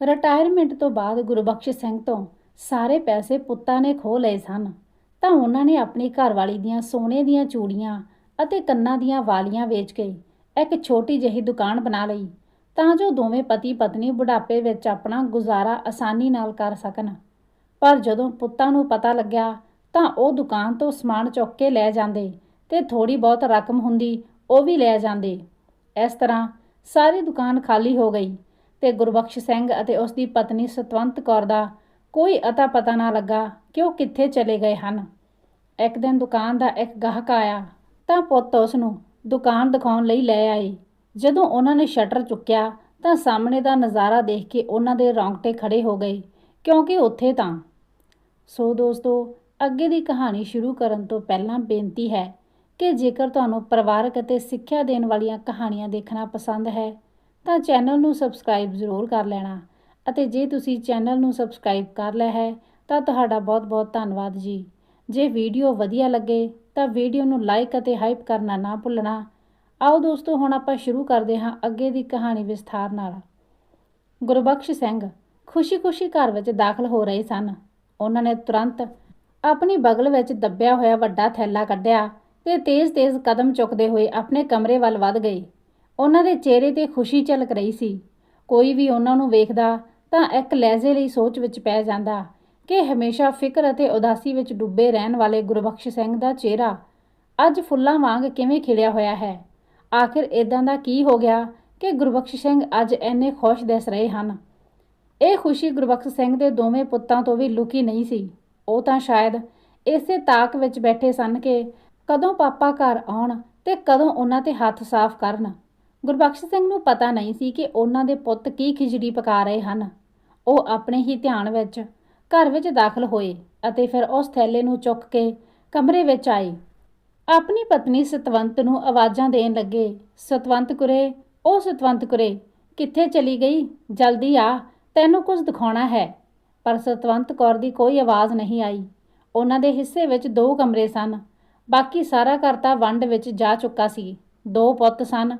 Retirement ਤੋਂ ਬਾਅਦ ਗੁਰਬਖਸ਼ ਸਿੰਘ ਤੋਂ ਸਾਰੇ ਪੈਸੇ ਪੁੱਤਾਂ ਨੇ ਖੋਹ ਲਏ ਸਨ। ਤਾਂ ਉਹਨਾਂ ਨੇ ਆਪਣੀ ਘਰਵਾਲੀ ਦੀਆਂ ਸੋਨੇ ਦੀਆਂ ਚੂੜੀਆਂ ਅਤੇ ਕੰਨਾਂ ਦੀਆਂ ਵਾਲੀਆਂ ਵੇਚ ਕੇ ਇੱਕ ਛੋਟੀ ਜਿਹੀ ਦੁਕਾਨ ਬਣਾ ਲਈ ਤਾਂ ਜੋ ਦੋਵੇਂ ਪਤੀ ਪਤਨੀ ਬੁਢਾਪੇ ਵਿੱਚ ਆਪਣਾ ਗੁਜ਼ਾਰਾ ਆਸਾਨੀ ਨਾਲ ਕਰ ਸਕਣ। ਪਰ ਜਦੋਂ ਪੁੱਤਾਂ ਨੂੰ ਪਤਾ ਲੱਗਿਆ ਤਾਂ ਉਹ ਦੁਕਾਨ ਤੋਂ ਸਮਾਨ ਚੁੱਕ ਕੇ ਲੈ ਜਾਂਦੇ ਤੇ ਥੋੜੀ ਬਹੁਤ ਰਕਮ ਹੁੰਦੀ ਉਹ ਵੀ ਲੈ ਜਾਂਦੇ। ਇਸ ਤਰ੍ਹਾਂ ਸਾਰੀ ਦੁਕਾਨ ਖਾਲੀ ਹੋ ਗਈ। ਤੇ ਗੁਰਬਖਸ਼ ਸਿੰਘ ਅਤੇ ਉਸ ਦੀ ਪਤਨੀ ਸਤਵੰਤ ਕੌਰ ਦਾ ਕੋਈ ਅਤਾ ਪਤਾ ਨਾ ਲੱਗਾ ਕਿ ਉਹ ਕਿੱਥੇ ਚਲੇ ਗਏ ਹਨ। ਇੱਕ ਦਿਨ ਦੁਕਾਨ ਦਾ ਇੱਕ ਗਾਹਕ ਆਇਆ ਤਾਂ ਪੁੱਤ ਉਸ ਨੂੰ ਦੁਕਾਨ ਦਿਖਾਉਣ ਲਈ ਲੈ ਆਏ ਜਦੋਂ ਉਹਨਾਂ ਨੇ ਸ਼ਟਰ ਚੁੱਕਿਆ ਤਾਂ ਸਾਹਮਣੇ ਦਾ ਨਜ਼ਾਰਾ ਦੇਖ ਕੇ ਉਹਨਾਂ ਦੇ ਰੌਂਗਟੇ ਖੜੇ ਹੋ ਗਏ, ਕਿਉਂਕਿ ਉੱਥੇ ਤਾਂ। ਸੋ ਦੋਸਤੋ, ਅੱਗੇ ਦੀ ਕਹਾਣੀ ਸ਼ੁਰੂ ਕਰਨ ਤੋਂ ਪਹਿਲਾਂ ਬੇਨਤੀ ਹੈ ਕਿ ਜੇਕਰ ਤੁਹਾਨੂੰ ਪਰਿਵਾਰਕ ਅਤੇ ਸਿੱਖਿਆ ਦੇਣ ਵਾਲੀਆਂ ਕਹਾਣੀਆਂ ਦੇਖਣਾ ਪਸੰਦ ਹੈ ਤਾਂ ਚੈਨਲ ਨੂੰ ਸਬਸਕ੍ਰਾਈਬ ਜ਼ਰੂਰ ਕਰ ਲੈਣਾ ਅਤੇ ਜੇ ਤੁਸੀਂ ਚੈਨਲ ਨੂੰ ਸਬਸਕ੍ਰਾਈਬ ਕਰ ਲਿਆ ਹੈ, ਤਾਂ ਤੁਹਾਡਾ ਬਹੁਤ-ਬਹੁਤ ਧੰਨਵਾਦ ਜੀ। ਜੇ ਵੀਡੀਓ ਵਧੀਆ ਲੱਗੇ, ਤਾਂ ਵੀਡੀਓ ਨੂੰ ਲਾਈਕ ਅਤੇ ਹਾਈਪ ਕਰਨਾ ਨਾ ਭੁੱਲਣਾ। ਆਓ ਦੋਸਤੋ, ਹੁਣ ਆਪਾਂ ਸ਼ੁਰੂ ਕਰਦੇ ਹਾਂ ਅੱਗੇ ਦੀ ਕਹਾਣੀ ਵਿਸਥਾਰ ਨਾਲ। ਗੁਰਬਖਸ਼ ਸਿੰਘ ਖੁਸ਼ੀ-ਖੁਸ਼ੀ ਘਰ ਵਿੱਚ ਦਾਖਲ ਹੋ ਰਹੇ ਸਨ। ਉਹਨਾਂ ਨੇ ਤੁਰੰਤ ਆਪਣੀ ਬਗਲ ਵਿੱਚ ਦੱਬਿਆ ਹੋਇਆ ਵੱਡਾ ਥੈਲਾ ਕੱਢਿਆ ਤੇ ਤੇਜ਼-ਤੇਜ਼ ਕਦਮ ਚੁੱਕਦੇ ਹੋਏ ਆਪਣੇ ਕਮਰੇ ਵੱਲ ਵੱਧ ਗਏ। ਉਹਨਾਂ ਦੇ ਚਿਹਰੇ ਤੇ ਖੁਸ਼ੀ ਝਲਕ ਰਹੀ ਸੀ। ਕੋਈ ਵੀ ਉਹਨਾਂ ਨੂੰ ਵੇਖਦਾ ਤਾਂ ਇੱਕ ਲਹਿਜ਼ੇ ਲਈ ਸੋਚ ਵਿੱਚ ਪੈ ਜਾਂਦਾ ਕਿ ਹਮੇਸ਼ਾ ਫਿਕਰ ਅਤੇ ਉਦਾਸੀ ਵਿੱਚ ਡੁੱਬੇ ਰਹਿਣ ਵਾਲੇ ਗੁਰਬਖਸ਼ ਸਿੰਘ ਦਾ ਚਿਹਰਾ ਅੱਜ ਫੁੱਲਾਂ ਵਾਂਗ ਕਿਵੇਂ ਖਿੜਿਆ ਹੋਇਆ ਹੈ? ਆਖਿਰ ਇਦਾਂ ਦਾ ਕੀ ਹੋ ਗਿਆ ਕਿ ਗੁਰਬਖਸ਼ ਸਿੰਘ ਅੱਜ ਇੰਨੇ ਖੁਸ਼ ਦਿਸ ਰਹੇ ਹਨ? ਇਹ ਖੁਸ਼ੀ ਗੁਰਬਖਸ਼ ਸਿੰਘ ਦੇ ਦੋਵੇਂ ਪੁੱਤਾਂ ਤੋਂ ਵੀ ਲੁਕੀ ਨਹੀਂ ਸੀ। ਉਹ ਤਾਂ ਸ਼ਾਇਦ ਇਸੇ ਤਾਕ ਵਿੱਚ ਬੈਠੇ ਸਨ ਕਿ ਕਦੋਂ ਪਾਪਾ ਘਰ ਆਉਣ ਤੇ ਕਦੋਂ ਉਹਨਾਂ ਤੇ ਹੱਥ ਸਾਫ਼ ਕਰਨ। ਗੁਰਬਖਸ਼ ਸਿੰਘ ਨੂੰ ਪਤਾ ਨਹੀਂ ਸੀ ਕਿ ਉਹਨਾਂ ਦੇ ਪੁੱਤ ਕੀ ਖਿਚੜੀ ਪਕਾ ਰਹੇ ਹਨ। ਉਹ ਆਪਣੇ ਹੀ ਧਿਆਨ ਵਿੱਚ ਘਰ ਵਿੱਚ ਦਾਖਲ ਹੋਏ ਅਤੇ ਫਿਰ ਉਸ ਥੈਲੇ ਨੂੰ ਚੁੱਕ ਕੇ ਕਮਰੇ ਵਿੱਚ ਆਏ। ਆਪਣੀ ਪਤਨੀ ਸਤਵੰਤ ਨੂੰ ਆਵਾਜ਼ਾਂ ਦੇਣ ਲੱਗੇ, ਸਤਵੰਤ ਕੁਰੇ ਉਹ ਸਤਵੰਤ ਕੁਰੇ, ਕਿੱਥੇ ਚਲੀ ਗਈ? ਜਲਦੀ ਆ, ਤੈਨੂੰ ਕੁਝ ਦਿਖਾਉਣਾ ਹੈ। ਪਰ ਸਤਵੰਤ ਕੌਰ ਦੀ ਕੋਈ ਆਵਾਜ਼ ਨਹੀਂ ਆਈ। ਉਹਨਾਂ ਦੇ ਹਿੱਸੇ ਵਿੱਚ ਦੋ ਕਮਰੇ ਸਨ। ਬਾਕੀ ਸਾਰਾ ਘਰ ਤਾਂ ਵੰਡ ਵਿੱਚ ਜਾ ਚੁੱਕਾ ਸੀ। ਦੋ ਪੁੱਤ ਸਨ।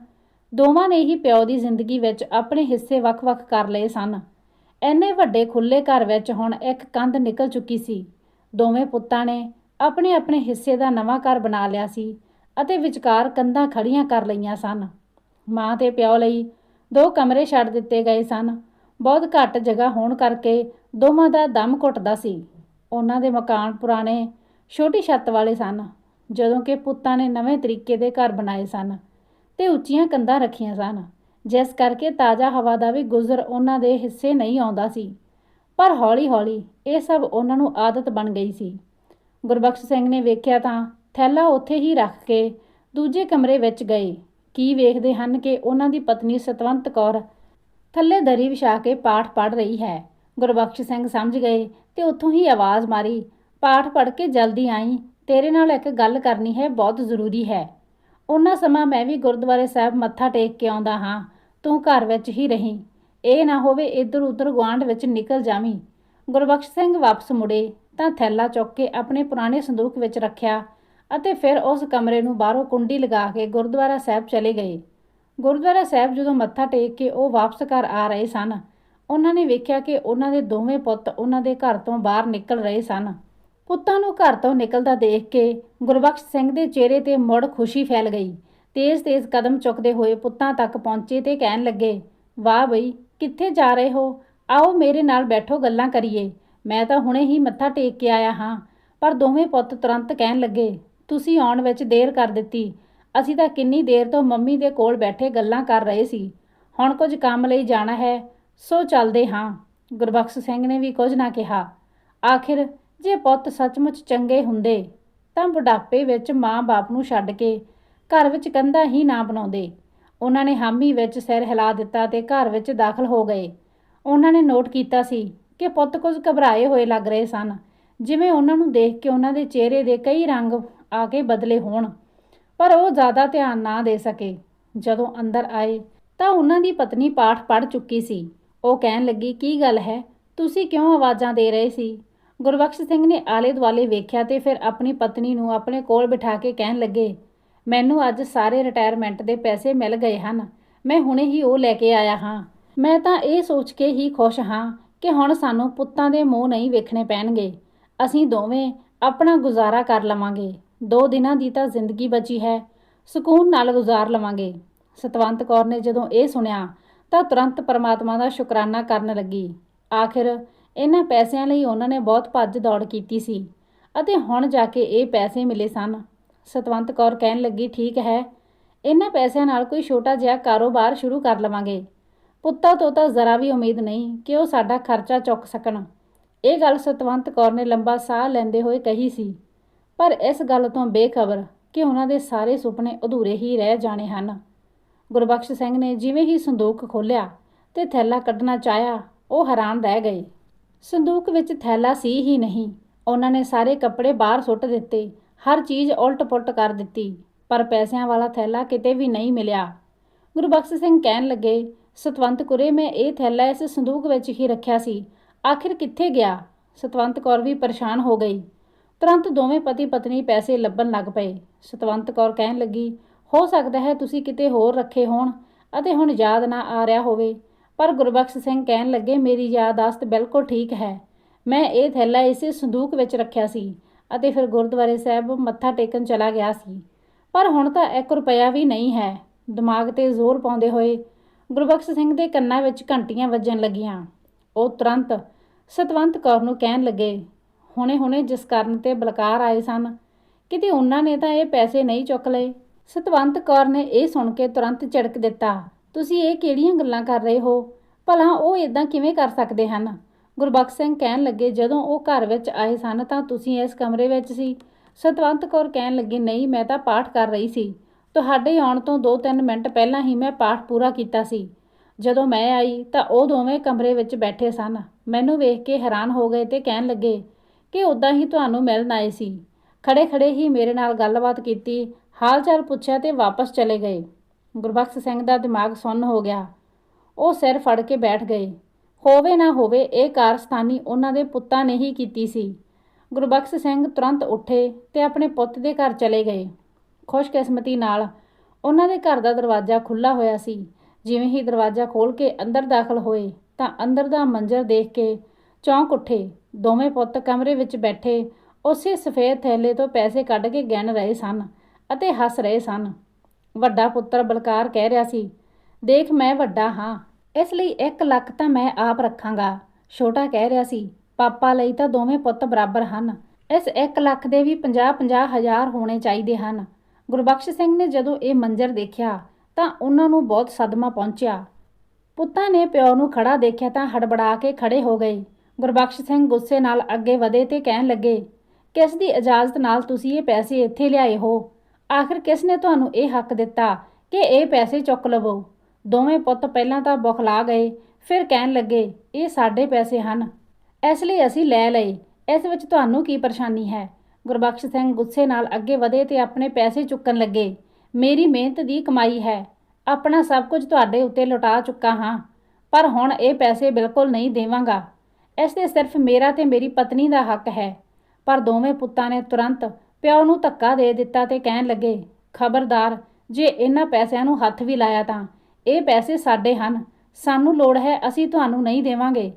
ਦੋਵਾਂ ਨੇ ਹੀ ਪਿਓ ਦੀ ਜ਼ਿੰਦਗੀ ਵਿੱਚ ਆਪਣੇ ਹਿੱਸੇ ਵੱਖ-ਵੱਖ ਕਰ ਲਏ ਸਨ। ਐਨੇ ਵੱਡੇ ਖੁੱਲੇ ਘਰ ਵਿੱਚ ਹੁਣ ਇੱਕ ਕੰਧ ਨਿਕਲ ਚੁੱਕੀ ਸੀ। ਦੋਵੇਂ ਪੁੱਤਾਂ ਨੇ ਆਪਣੇ ਆਪਣੇ ਹਿੱਸੇ ਦਾ ਨਵਾਂ ਘਰ ਬਣਾ ਲਿਆ ਸੀ ਅਤੇ ਵਿਚਕਾਰ ਕੰਧਾਂ ਖੜੀਆਂ ਕਰ ਲਈਆਂ ਸਨ। ਮਾਂ ਤੇ ਪਿਓ ਲਈ ਦੋ ਕਮਰੇ ਛੱਡ ਦਿੱਤੇ ਗਏ ਸਨ। ਬਹੁਤ ਘੱਟ ਜਗ੍ਹਾ ਹੋਣ ਕਰਕੇ ਦੋਵਾਂ ਦਾ ਦਮ ਘੁੱਟਦਾ ਸੀ। ਉਹਨਾਂ ਦੇ ਮਕਾਨ ਪੁਰਾਣੇ ਛੋਟੀ ਛੱਤ ਵਾਲੇ ਸਨ, ਜਦੋਂ ਕਿ ਪੁੱਤਾਂ ਨੇ ਨਵੇਂ ਤਰੀਕੇ ਦੇ ਘਰ ਬਣਾਏ ਸਨ। ਤੇ ਉੱਚੀਆਂ ਕੰਧਾਂ ਰੱਖੀਆਂ ਸਨ। ਜਿਸ ਕਰਕੇ ਤਾਜ਼ਾ ਹਵਾ ਦਾ ਵੀ ਗੁਜ਼ਰ ਉਹਨਾਂ ਦੇ ਹਿੱਸੇ ਨਹੀਂ ਆਉਂਦਾ ਸੀ। ਪਰ ਹੌਲੀ-ਹੌਲੀ ਇਹ ਸਭ ਉਹਨਾਂ ਨੂੰ ਆਦਤ ਬਣ ਗਈ ਸੀ। ਗੁਰਬਖਸ਼ ਸਿੰਘ ਨੇ ਵੇਖਿਆ ਤਾਂ ਥੈਲਾ ਉੱਥੇ ਹੀ ਰੱਖ ਕੇ ਦੂਜੇ ਕਮਰੇ ਵਿੱਚ ਗਏ। ਕੀ ਵੇਖਦੇ ਹਨ ਕਿ ਉਹਨਾਂ ਦੀ ਪਤਨੀ ਸਤਵੰਤ ਕੌਰ ਥੱਲੇ ਦਰੀ ਵਿਛਾ ਕੇ ਪਾਠ ਪੜ੍ਹ ਰਹੀ ਹੈ। ਗੁਰਬਖਸ਼ ਸਿੰਘ ਸਮਝ ਗਏ ਤੇ ਉੱਥੋਂ ਹੀ ਆਵਾਜ਼ ਮਾਰੀ, ਪਾਠ ਪੜ੍ਹ ਕੇ ਜਲਦੀ ਆਈ। ਤੇਰੇ ਨਾਲ ਇੱਕ ਗੱਲ ਕਰਨੀ ਹੈ, ਬਹੁਤ ਜ਼ਰੂਰੀ ਹੈ। ਉਹਨਾਂ ਸਮਾਂ ਮੈਂ ਵੀ ਗੁਰਦੁਆਰੇ ਸਾਹਿਬ ਮੱਥਾ ਟੇਕ ਕੇ ਆਉਂਦਾ ਹਾਂ, ਤੂੰ ਘਰ ਵਿੱਚ ਹੀ ਰਹੀਂ। ਇਹ ਨਾ ਹੋਵੇ ਇੱਧਰ ਉੱਧਰ ਗੁਆਂਢ ਵਿੱਚ ਨਿਕਲ ਜਾਵੀਂ। ਗੁਰਬਖਸ਼ ਸਿੰਘ ਵਾਪਸ ਮੁੜੇ, ਤਾਂ ਥੈਲਾ ਚੁੱਕ ਕੇ ਆਪਣੇ ਪੁਰਾਣੇ ਸੰਦੂਕ ਵਿੱਚ ਰੱਖਿਆ ਅਤੇ ਫਿਰ ਉਸ ਕਮਰੇ ਨੂੰ ਬਾਹਰੋਂ ਕੁੰਡੀ ਲਗਾ ਕੇ ਗੁਰਦੁਆਰਾ ਸਾਹਿਬ ਚਲੇ ਗਏ। ਗੁਰਦੁਆਰਾ ਸਾਹਿਬ ਜਦੋਂ ਮੱਥਾ ਟੇਕ ਕੇ ਉਹ ਵਾਪਸ ਘਰ ਆ ਰਹੇ ਸਨ, ਉਹਨਾਂ ਨੇ ਵੇਖਿਆ ਕਿ ਉਹਨਾਂ ਦੇ ਦੋਵੇਂ ਪੁੱਤ ਉਹਨਾਂ ਦੇ ਘਰ ਤੋਂ ਬਾਹਰ ਨਿਕਲ ਰਹੇ ਸਨ। ਪੁੱਤਾਂ ਨੂੰ ਘਰ ਤੋਂ ਨਿਕਲਦਾ ਦੇਖ ਕੇ ਗੁਰਬਖਸ਼ ਸਿੰਘ ਦੇ ਚਿਹਰੇ ਤੇ ਮੁੜ ਖੁਸ਼ੀ ਫੈਲ ਗਈ। ਤੇਜ਼-ਤੇਜ਼ ਕਦਮ ਚੁੱਕਦੇ ਹੋਏ ਪੁੱਤਾਂ ਤੱਕ ਪਹੁੰਚੇ ਤੇ ਕਹਿਣ ਲੱਗੇ, ਵਾਹ ਬਈ, ਕਿੱਥੇ ਜਾ ਰਹੇ ਹੋ? ਆਓ ਮੇਰੇ ਨਾਲ ਬੈਠੋ, ਗੱਲਾਂ ਕਰੀਏ। ਮੈਂ ਤਾਂ ਹੁਣੇ ਹੀ ਮੱਥਾ ਟੇਕ ਕੇ ਆਇਆ ਹਾਂ। ਪਰ ਦੋਵੇਂ ਪੁੱਤ ਤੁਰੰਤ ਕਹਿਣ ਲੱਗੇ, ਤੁਸੀਂ ਆਉਣ ਵਿੱਚ ਦੇਰ ਕਰ ਦਿੱਤੀ। ਅਸੀਂ ਤਾਂ ਕਿੰਨੀ ਦੇਰ ਤੋਂ ਮੰਮੀ ਦੇ ਕੋਲ ਬੈਠੇ ਗੱਲਾਂ ਕਰ ਰਹੇ ਸੀ। ਹੁਣ ਕੁਝ ਕੰਮ ਲਈ ਜਾਣਾ ਹੈ, ਸੋ ਚੱਲਦੇ ਹਾਂ। ਗੁਰਬਖਸ਼ ਸਿੰਘ ਨੇ ਵੀ ਕੁਝ ਨਾ ਕਿਹਾ। ਆਖਿਰ ਜੇ ਪੁੱਤ ਸੱਚਮੁੱਚ ਚੰਗੇ ਹੁੰਦੇ, ਤਾਂ ਬੁਢਾਪੇ ਵਿੱਚ ਮਾਂ-ਬਾਪ ਨੂੰ ਛੱਡ ਕੇ ਘਰ ਵਿੱਚ ਕੰਧਾ ਹੀ ਨਾ ਬਣਾਉਂਦੇ। ਉਹਨਾਂ ਨੇ ਹਾਮੀ ਵਿੱਚ ਸਿਰ ਹਿਲਾ ਦਿੱਤਾ ਤੇ ਘਰ ਵਿੱਚ ਦਾਖਲ ਹੋ ਗਏ। ਉਹਨਾਂ ਨੇ ਨੋਟ ਕੀਤਾ ਸੀ ਕਿ ਪੁੱਤ ਕੁਝ ਘਬਰਾਏ ਹੋਏ ਲੱਗ ਰਹੇ ਸਨ, ਜਿਵੇਂ ਉਹਨਾਂ ਨੂੰ ਦੇਖ ਕੇ ਉਹਨਾਂ ਦੇ ਚਿਹਰੇ ਦੇ ਕਈ ਰੰਗ ਆ ਕੇ ਬਦਲੇ ਹੋਣ, ਪਰ ਉਹ ਜ਼ਿਆਦਾ ਧਿਆਨ ਨਾ ਦੇ ਸਕੇ। ਜਦੋਂ ਅੰਦਰ ਆਏ ਤਾਂ ਉਹਨਾਂ ਦੀ ਪਤਨੀ ਪਾਠ ਪੜ੍ਹ ਚੁੱਕੀ ਸੀ। ਉਹ ਕਹਿਣ ਲੱਗੀ, ਕੀ ਗੱਲ ਹੈ? ਤੁਸੀਂ ਕਿਉਂ ਆਵਾਜ਼ਾਂ ਦੇ ਰਹੇ ਸੀ? ਗੁਰਬਖਸ਼ ਸਿੰਘ ਨੇ ਆਲੇ ਦੁਆਲੇ ਵੇਖਿਆ ਤੇ ਫਿਰ ਆਪਣੀ ਪਤਨੀ ਨੂੰ ਆਪਣੇ ਕੋਲ ਬਿਠਾ ਕੇ ਕਹਿਣ ਲੱਗੇ, ਮੈਨੂੰ ਅੱਜ ਸਾਰੇ ਰਿਟਾਇਰਮੈਂਟ ਦੇ ਪੈਸੇ ਮਿਲ ਗਏ ਹਨ। ਮੈਂ ਹੁਣੇ ਹੀ ਉਹ ਲੈ ਕੇ ਆਇਆ ਹਾਂ। ਮੈਂ ਤਾਂ ਇਹ ਸੋਚ ਕੇ ਹੀ ਖੁਸ਼ ਹਾਂ ਕਿ ਹੁਣ ਸਾਨੂੰ ਪੁੱਤਾਂ ਦੇ ਮੂੰਹ ਨਹੀਂ ਵੇਖਣੇ ਪੈਣਗੇ। ਅਸੀਂ ਦੋਵੇਂ ਆਪਣਾ ਗੁਜ਼ਾਰਾ ਕਰ ਲਵਾਂਗੇ। ਦੋ ਦਿਨਾਂ ਦੀ ਤਾਂ ਜ਼ਿੰਦਗੀ ਬਚੀ ਹੈ। ਸਕੂਨ ਨਾਲ ਗੁਜ਼ਾਰ ਲਵਾਂਗੇ। ਸਤਵੰਤ ਕੌਰ ਨੇ ਜਦੋਂ ਇਹ ਸੁਣਿਆ ਤਾਂ ਤੁਰੰਤ ਪਰਮਾਤਮਾ ਦਾ ਸ਼ੁਕਰਾਨਾ ਕਰਨ ਲੱਗੀ। ਆਖਿਰ ਇਹਨਾਂ ਪੈਸਿਆਂ ਲਈ ਉਹਨਾਂ ਨੇ ਬਹੁਤ ਭੱਜ ਦੌੜ ਕੀਤੀ ਸੀ ਅਤੇ ਹੁਣ ਜਾ ਕੇ ਇਹ ਪੈਸੇ ਮਿਲੇ ਸਨ। ਸਤਵੰਤ ਕੌਰ ਕਹਿਣ ਲੱਗੀ, ਠੀਕ ਹੈ, ਇਹਨਾਂ ਪੈਸਿਆਂ ਨਾਲ ਕੋਈ ਛੋਟਾ ਜਿਹਾ ਕਾਰੋਬਾਰ ਸ਼ੁਰੂ ਕਰ ਲਵਾਂਗੇ। ਪੁੱਤਾਂ ਤੋਂ ਤਾਂ ਜ਼ਰਾ ਵੀ ਉਮੀਦ ਨਹੀਂ ਕਿ ਉਹ ਸਾਡਾ ਖਰਚਾ ਚੁੱਕ ਸਕਣ। ਇਹ ਗੱਲ ਸਤਵੰਤ ਕੌਰ ਨੇ ਲੰਬਾ ਸਾਹ ਲੈਂਦੇ ਹੋਏ ਕਹੀ ਸੀ। ਪਰ ਇਸ ਗੱਲ ਤੋਂ ਬੇਖਬਰ ਕਿ ਉਹਨਾਂ ਦੇ ਸਾਰੇ ਸੁਪਨੇ ਅਧੂਰੇ ਹੀ ਰਹਿ ਜਾਣੇ ਹਨ। ਗੁਰਬਖਸ਼ ਸਿੰਘ ਨੇ ਜਿਵੇਂ ਹੀ ਸੰਦੂਕ ਖੋਲ੍ਹਿਆ ਤੇ ਥੈਲਾ ਕੱਢਣਾ ਚਾਹਿਆ, ਉਹ ਹੈਰਾਨ ਰਹਿ ਗਏ। ਸੰਦੂਕ ਵਿੱਚ ਥੈਲਾ ਸੀ ਹੀ ਨਹੀਂ। ਉਹਨਾਂ ਨੇ ਸਾਰੇ ਕੱਪੜੇ ਬਾਹਰ ਸੁੱਟ ਦਿੱਤੇ। ਹਰ ਚੀਜ਼ ਉਲਟ-ਪੁਲਟ ਕਰ ਦਿੱਤੀ, ਪਰ ਪੈਸਿਆਂ ਵਾਲਾ ਥੈਲਾ ਕਿਤੇ ਵੀ ਨਹੀਂ ਮਿਲਿਆ। ਗੁਰਬਖਸ਼ ਸਿੰਘ ਕਹਿਣ ਲੱਗੇ ਸਤਵੰਤ ਕੁਰੇ ਮੈਂ ਇਹ ਥੈਲਾ ਇਸ ਸੰਦੂਕ ਵਿੱਚ ਹੀ ਰੱਖਿਆ ਸੀ। ਆਖਿਰ ਕਿੱਥੇ ਗਿਆ? ਸਤਵੰਤ ਕੌਰ ਵੀ ਪਰੇਸ਼ਾਨ ਹੋ ਗਈ। ਤੁਰੰਤ ਦੋਵੇਂ ਪਤੀ ਪਤਨੀ ਪੈਸੇ ਲੱਭਣ ਲੱਗ ਪਏ। ਸਤਵੰਤ ਕੌਰ ਕਹਿਣ ਲੱਗੀ, ਹੋ ਸਕਦਾ ਹੈ ਤੁਸੀਂ ਕਿਤੇ ਹੋਰ ਰੱਖੇ ਹੋਣ ਅਤੇ ਹੁਣ ਯਾਦ ਨਾ ਆ ਰਿਹਾ ਹੋਵੇ। ਪਰ ਗੁਰਬਖਸ਼ ਸਿੰਘ ਕਹਿਣ ਲੱਗੇ, ਮੇਰੀ ਯਾਦਾਸ਼ਤ ਬਿਲਕੁਲ ਠੀਕ ਹੈ। ਮੈਂ ਇਹ ਥੈਲਾ ਇਸੇ ਸੰਦੂਕ ਵਿੱਚ ਰੱਖਿਆ ਸੀ ਅਤੇ ਫਿਰ ਗੁਰਦੁਆਰੇ ਸਾਹਿਬ ਮੱਥਾ ਟੇਕਣ ਚਲਾ ਗਿਆ ਸੀ। ਪਰ ਹੁਣ ਤਾਂ 1 ਰੁਪਿਆ ਵੀ ਨਹੀਂ ਹੈ। ਦਿਮਾਗ ਤੇ ਜ਼ੋਰ ਪਾਉਂਦੇ ਹੋਏ ਗੁਰਬਖਸ਼ ਸਿੰਘ ਦੇ ਕੰਨਾਂ ਵਿੱਚ ਘੰਟੀਆਂ ਵੱਜਣ ਲੱਗੀਆਂ। ਉਹ ਤੁਰੰਤ ਸਤਵੰਤ ਕੌਰ ਨੂੰ ਕਹਿਣ ਲੱਗੇ, ਹੁਣੇ-ਹੁਣੇ ਜਿਸ ਕਾਰਨ ਤੇ ਬਲਕਾਰ ਆਏ ਸਨ, ਕਿਤੇ ਉਹਨਾਂ ਨੇ ਤਾਂ ਇਹ ਪੈਸੇ ਨਹੀਂ ਚੁੱਕ ਲਏ? ਸਤਵੰਤ ਕੌਰ ਨੇ ਇਹ ਸੁਣ ਕੇ ਤੁਰੰਤ ਝੜਕ ਦਿੱਤਾ। ਤੁਸੀਂ ਇਹ ਕਿਹੜੀਆਂ ਗੱਲਾਂ ਕਰ ਰਹੇ ਹੋ? ਭਲਾ ਉਹ ਇਦਾਂ ਕਿਵੇਂ ਕਰ ਸਕਦੇ ਹਨ? ਗੁਰਬਖਸ਼ ਸਿੰਘ ਕਹਿਣ ਲੱਗੇ, ਜਦੋਂ ਉਹ ਘਰ ਵਿੱਚ ਆਏ ਸਨ ਤਾਂ ਤੁਸੀਂ ਇਸ ਕਮਰੇ ਵਿੱਚ ਸੀ। ਸਤਵੰਤ ਕੌਰ ਕਹਿਣ ਲੱਗੀ, ਨਹੀਂ, ਮੈਂ ਤਾਂ ਪਾਠ ਕਰ ਰਹੀ ਸੀ। ਤੁਹਾਡੇ ਆਉਣ ਤੋਂ 2-3 ਮਿੰਟ ਪਹਿਲਾਂ ਹੀ ਮੈਂ ਪਾਠ ਪੂਰਾ ਕੀਤਾ ਸੀ। ਜਦੋਂ ਮੈਂ ਆਈ ਤਾਂ ਉਹ ਦੋਵੇਂ ਕਮਰੇ ਵਿੱਚ ਬੈਠੇ ਸਨ। ਮੈਨੂੰ ਵੇਖ ਕੇ ਹੈਰਾਨ ਹੋ ਗਏ ਤੇ ਕਹਿਣ ਲੱਗੇ, ਕਿ ਉਦਾਂ ਹੀ ਤੁਹਾਨੂੰ ਮਿਲਣ ਆਏ ਸੀ। ਖੜੇ-ਖੜੇ ਹੀ ਮੇਰੇ ਨਾਲ ਗੱਲਬਾਤ ਕੀਤੀ ਹਾਲ ਚਾਲ ਪੁੱਛਿਆ ਤੇ ਵਾਪਸ ਚਲੇ ਗਏ। ਗੁਰਬਖਸ਼ ਸਿੰਘ ਦਾ ਦਿਮਾਗ ਸੁੰਨ ਹੋ ਗਿਆ। ਉਹ ਸਿਰ ਫੜ ਕੇ ਬੈਠ ਗਏ। ਹੋਵੇ ਨਾ ਹੋਵੇ ਇਹ ਕਾਰਸਤਾਨੀ ਉਹਨਾਂ ਦੇ ਪੁੱਤਾਂ ਨੇ ਹੀ ਕੀਤੀ ਸੀ। ਗੁਰਬਖਸ਼ ਸਿੰਘ ਤੁਰੰਤ ਉੱਠੇ ਤੇ ਆਪਣੇ ਪੁੱਤ ਦੇ ਘਰ ਚਲੇ ਗਏ। ਖੁਸ਼ਕਿਸਮਤੀ ਨਾਲ ਉਹਨਾਂ ਦੇ ਘਰ ਦਾ ਦਰਵਾਜ਼ਾ ਖੁੱਲਾ ਹੋਇਆ ਸੀ। ਜਿਵੇਂ ਹੀ ਦਰਵਾਜ਼ਾ ਖੋਲ ਕੇ ਅੰਦਰ ਦਾਖਲ ਹੋਏ ਤਾਂ ਅੰਦਰ ਦਾ ਮੰਜ਼ਰ ਦੇਖ ਕੇ ਚੌਂਕ ਉੱਠੇ। ਦੋਵੇਂ ਪੁੱਤ ਕਮਰੇ ਵਿੱਚ ਬੈਠੇ। ਉਸੇ ਸਫੇਦ ਥੈਲੇ ਤੋਂ ਪੈਸੇ ਕੱਢ ਕੇ ਗਿਣ ਰਹੇ ਸਨ ਅਤੇ ਹੱਸ ਰਹੇ ਸਨ। ਵੱਡਾ ਪੁੱਤਰ ਬਲਕਾਰ ਕਹਿ ਰਿਹਾ ਸੀ, ਦੇਖ ਮੈਂ ਵੱਡਾ ਹਾਂ, ਇਸ ਲਈ 1 ਲੱਖ ਤਾਂ ਮੈਂ ਆਪ ਰੱਖਾਂਗਾ। ਛੋਟਾ ਕਹਿ ਰਿਹਾ ਸੀ, ਪਾਪਾ ਲਈ ਤਾਂ ਦੋਵੇਂ ਪੁੱਤ ਬਰਾਬਰ ਹਨ, ਇਸ 1 ਲੱਖ ਦੇ ਵੀ 50-50 ਹਜ਼ਾਰ ਹੋਣੇ ਚਾਹੀਦੇ ਹਨ। ਗੁਰਬਖਸ਼ ਸਿੰਘ ਨੇ ਜਦੋਂ ਇਹ ਮੰਜ਼ਰ ਦੇਖਿਆ, ਤਾਂ ਉਹਨਾਂ ਨੂੰ ਬਹੁਤ ਸਦਮਾ ਪਹੁੰਚਿਆ। ਪੁੱਤਾਂ ਨੇ ਪਿਓ ਨੂੰ ਖੜਾ ਦੇਖਿਆ ਤਾਂ ਹੜਬੜਾ ਕੇ ਖੜੇ ਹੋ ਗਏ। ਗੁਰਬਖਸ਼ ਸਿੰਘ ਗੁੱਸੇ ਨਾਲ ਅੱਗੇ ਵਧੇ ਤੇ ਕਹਿਣ ਲੱਗੇ, ਕਿਸ ਦੀ ਇਜਾਜ਼ਤ ਨਾਲ ਤੁਸੀਂ ਇਹ ਪੈਸੇ ਇੱਥੇ ਲਿਆਏ ਹੋ? ਆਖਿਰ ਕਿਸ ਨੇ ਤੁਹਾਨੂੰ ਇਹ ਹੱਕ ਦਿੱਤਾ ਕਿ ਇਹ ਪੈਸੇ ਚੁੱਕ ਲਵੋ? ਦੋਵੇਂ ਪੁੱਤ ਪਹਿਲਾਂ ਤਾਂ ਬੁਖਲਾ ਗਏ, ਫਿਰ ਕਹਿਣ ਲੱਗੇ, ਇਹ ਸਾਡੇ ਪੈਸੇ ਹਨ। ਇਸ ਲਈ ਅਸੀਂ ਲੈ ਲਏ। ਇਸ ਵਿੱਚ ਤੁਹਾਨੂੰ ਕੀ ਪਰੇਸ਼ਾਨੀ ਹੈ? ਗੁਰਬਖਸ਼ ਸਿੰਘ ਗੁੱਸੇ ਨਾਲ ਅੱਗੇ ਵਧੇ ਤੇ ਆਪਣੇ ਪੈਸੇ ਚੁੱਕਣ ਲੱਗੇ। ਮੇਰੀ ਮਿਹਨਤ ਦੀ ਕਮਾਈ ਹੈ। ਆਪਣਾ ਸਭ ਕੁਝ ਤੁਹਾਡੇ ਉੱਤੇ ਲੁਟਾ ਚੁੱਕਾ ਹਾਂ। ਪਰ ਹੁਣ ਇਹ ਪੈਸੇ ਬਿਲਕੁਲ ਨਹੀਂ ਦੇਵਾਂਗਾ। ਇਸ ਤੇ ਸਿਰਫ ਮੇਰਾ ਤੇ ਮੇਰੀ ਪਤਨੀ ਦਾ ਹੱਕ ਹੈ। ਪਰ ਦੋਵੇਂ ਪੁੱਤਾਂ ਨੇ ਤੁਰੰਤ ਪਿਓ ਨੂੰ ਧੱਕਾ ਦੇ ਦਿੱਤਾ ਤੇ ਕਹਿਣ ਲੱਗੇ, ਖਬਰਦਾਰ, ਜੇ ਇਹਨਾਂ ਪੈਸਿਆਂ ਨੂੰ ਹੱਥ ਵੀ ਲਾਇਆ ਤਾਂ, ਇਹ ਪੈਸੇ ਸਾਡੇ ਹਨ, ਸਾਨੂੰ ਲੋੜ ਹੈ ਅਸੀਂ ਤੁਹਾਨੂੰ ਨਹੀਂ ਦੇਵਾਂਗੇ।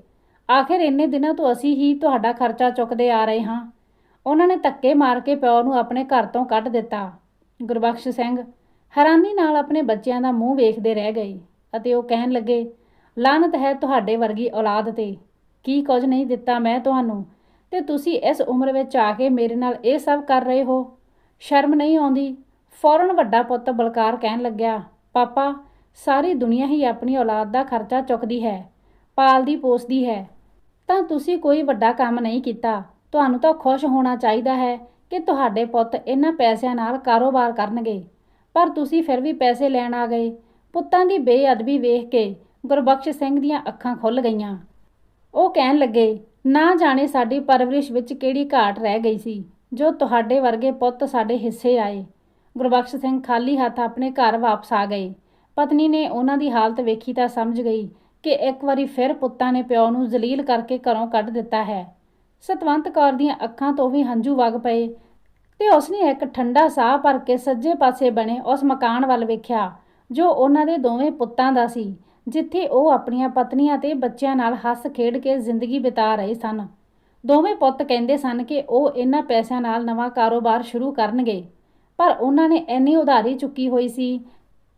ਆਖਿਰ ਇੰਨੇ ਦਿਨਾਂ ਤੋਂ ਅਸੀਂ ਹੀ ਤੁਹਾਡਾ ਖਰਚਾ ਚੁੱਕਦੇ ਆ ਰਹੇ ਹਾਂ। ਉਹਨਾਂ ਨੇ ਧੱਕੇ ਮਾਰ ਕੇ ਪਿਓ ਨੂੰ ਆਪਣੇ ਘਰ ਤੋਂ ਕੱਢ ਦਿੱਤਾ। ਗੁਰਬਖਸ਼ ਸਿੰਘ ਹੈਰਾਨੀ ਨਾਲ ਆਪਣੇ ਬੱਚਿਆਂ ਦਾ ਮੂੰਹ ਵੇਖਦੇ ਰਹਿ ਗਏ ਅਤੇ ਉਹ ਕਹਿਣ ਲੱਗੇ ਲਾਨਤ ਹੈ ਤੁਹਾਡੇ ਵਰਗੀ ਔਲਾਦ ਤੇ। ਕੀ ਕੁਝ ਨਹੀਂ ਦਿੱਤਾ ਮੈਂ ਤੁਹਾਨੂੰ ਤੇ ਤੁਸੀਂ ਇਸ ਉਮਰ ਵਿੱਚ ਆ ਕੇ ਮੇਰੇ ਨਾਲ ਇਹ ਸਭ ਕਰ ਰਹੇ ਹੋ? ਸ਼ਰਮ ਨਹੀਂ ਆਉਂਦੀ। ਫੌਰਨ ਵੱਡਾ ਪੁੱਤ ਬਲਕਾਰ ਕਹਿਣ ਲੱਗਿਆ, ਪਾਪਾ, ਸਾਰੀ ਦੁਨੀਆ ਹੀ ਆਪਣੀ ਔਲਾਦ ਦਾ ਖਰਚਾ ਚੁੱਕਦੀ ਹੈ, ਪਾਲਦੀ ਪੋਸਦੀ ਹੈ। ਤਾਂ ਤੁਸੀਂ ਕੋਈ ਵੱਡਾ ਕੰਮ ਨਹੀਂ ਕੀਤਾ। ਤੁਹਾਨੂੰ ਤਾਂ ਖੁਸ਼ ਹੋਣਾ ਚਾਹੀਦਾ ਹੈ ਕਿ ਤੁਹਾਡੇ ਪੁੱਤ ਇਹਨਾਂ ਪੈਸਿਆਂ ਨਾਲ ਕਾਰੋਬਾਰ ਕਰਨਗੇ। ਪਰ ਤੁਸੀਂ ਫਿਰ ਵੀ ਪੈਸੇ ਲੈਣ ਆ ਗਏ। ਪੁੱਤਾਂ ਦੀ ਬੇਅਦਬੀ ਵੇਖ ਕੇ ਗੁਰਬਖਸ਼ ਸਿੰਘ ਦੀਆਂ ਅੱਖਾਂ ਖੁੱਲ ਗਈਆਂ। ਉਹ ਕਹਿਣ ਲੱਗੇ ਨਾ ਜਾਣੇ ਸਾਡੀ ਪਰਵਰਿਸ਼ ਵਿੱਚ ਕਿਹੜੀ ਘਾਟ ਰਹਿ ਗਈ ਸੀ, ਜੋ ਤੁਹਾਡੇ ਵਰਗੇ ਪੁੱਤ ਸਾਡੇ ਹਿੱਸੇ ਆਏ। ਗੁਰਬਖਸ਼ ਸਿੰਘ ਖਾਲੀ ਹੱਥ ਆਪਣੇ ਘਰ ਵਾਪਸ ਆ ਗਏ। ਪਤਨੀ ਨੇ ਉਹਨਾਂ ਦੀ ਹਾਲਤ ਵੇਖੀ ਤਾਂ ਸਮਝ ਗਈ ਕਿ ਇੱਕ ਵਾਰੀ ਫਿਰ ਪੁੱਤਾਂ ਨੇ ਪਿਓ ਨੂੰ ਜ਼ਲੀਲ ਕਰਕੇ ਘਰੋਂ ਕੱਢ ਦਿੱਤਾ ਹੈ। ਸਤਵੰਤ ਕੌਰ ਦੀਆਂ ਅੱਖਾਂ ਤੋਂ ਵੀ ਹੰਝੂ ਵਗ ਪਏ ਤੇ ਉਸਨੇ ਇੱਕ ਠੰਡਾ ਸਾਹ ਭਰ ਕੇ ਸੱਜੇ ਪਾਸੇ ਬਣੇ ਉਸ ਮਕਾਨ ਵੱਲ ਵੇਖਿਆ, ਜੋ ਉਹਨਾਂ ਦੇ ਦੋਵੇਂ ਪੁੱਤਾਂ ਦਾ ਸੀ। ਜਿੱਥੇ ਉਹ ਆਪਣੀਆਂ ਪਤਨੀਆਂ ਤੇ ਬੱਚਿਆਂ ਨਾਲ ਹੱਸ ਖੇਡ ਕੇ ਜ਼ਿੰਦਗੀ ਬਿਤਾ ਰਹੇ ਸਨ। ਦੋਵੇਂ ਪੁੱਤ ਕਹਿੰਦੇ ਸਨ ਕਿ ਉਹ ਇਹਨਾਂ ਪੈਸਿਆਂ ਨਾਲ ਨਵਾਂ ਕਾਰੋਬਾਰ ਸ਼ੁਰੂ ਕਰਨਗੇ। ਪਰ ਉਹਨਾਂ ਨੇ ਇੰਨੀ ਉਧਾਰੀ ਚੁੱਕੀ ਹੋਈ ਸੀ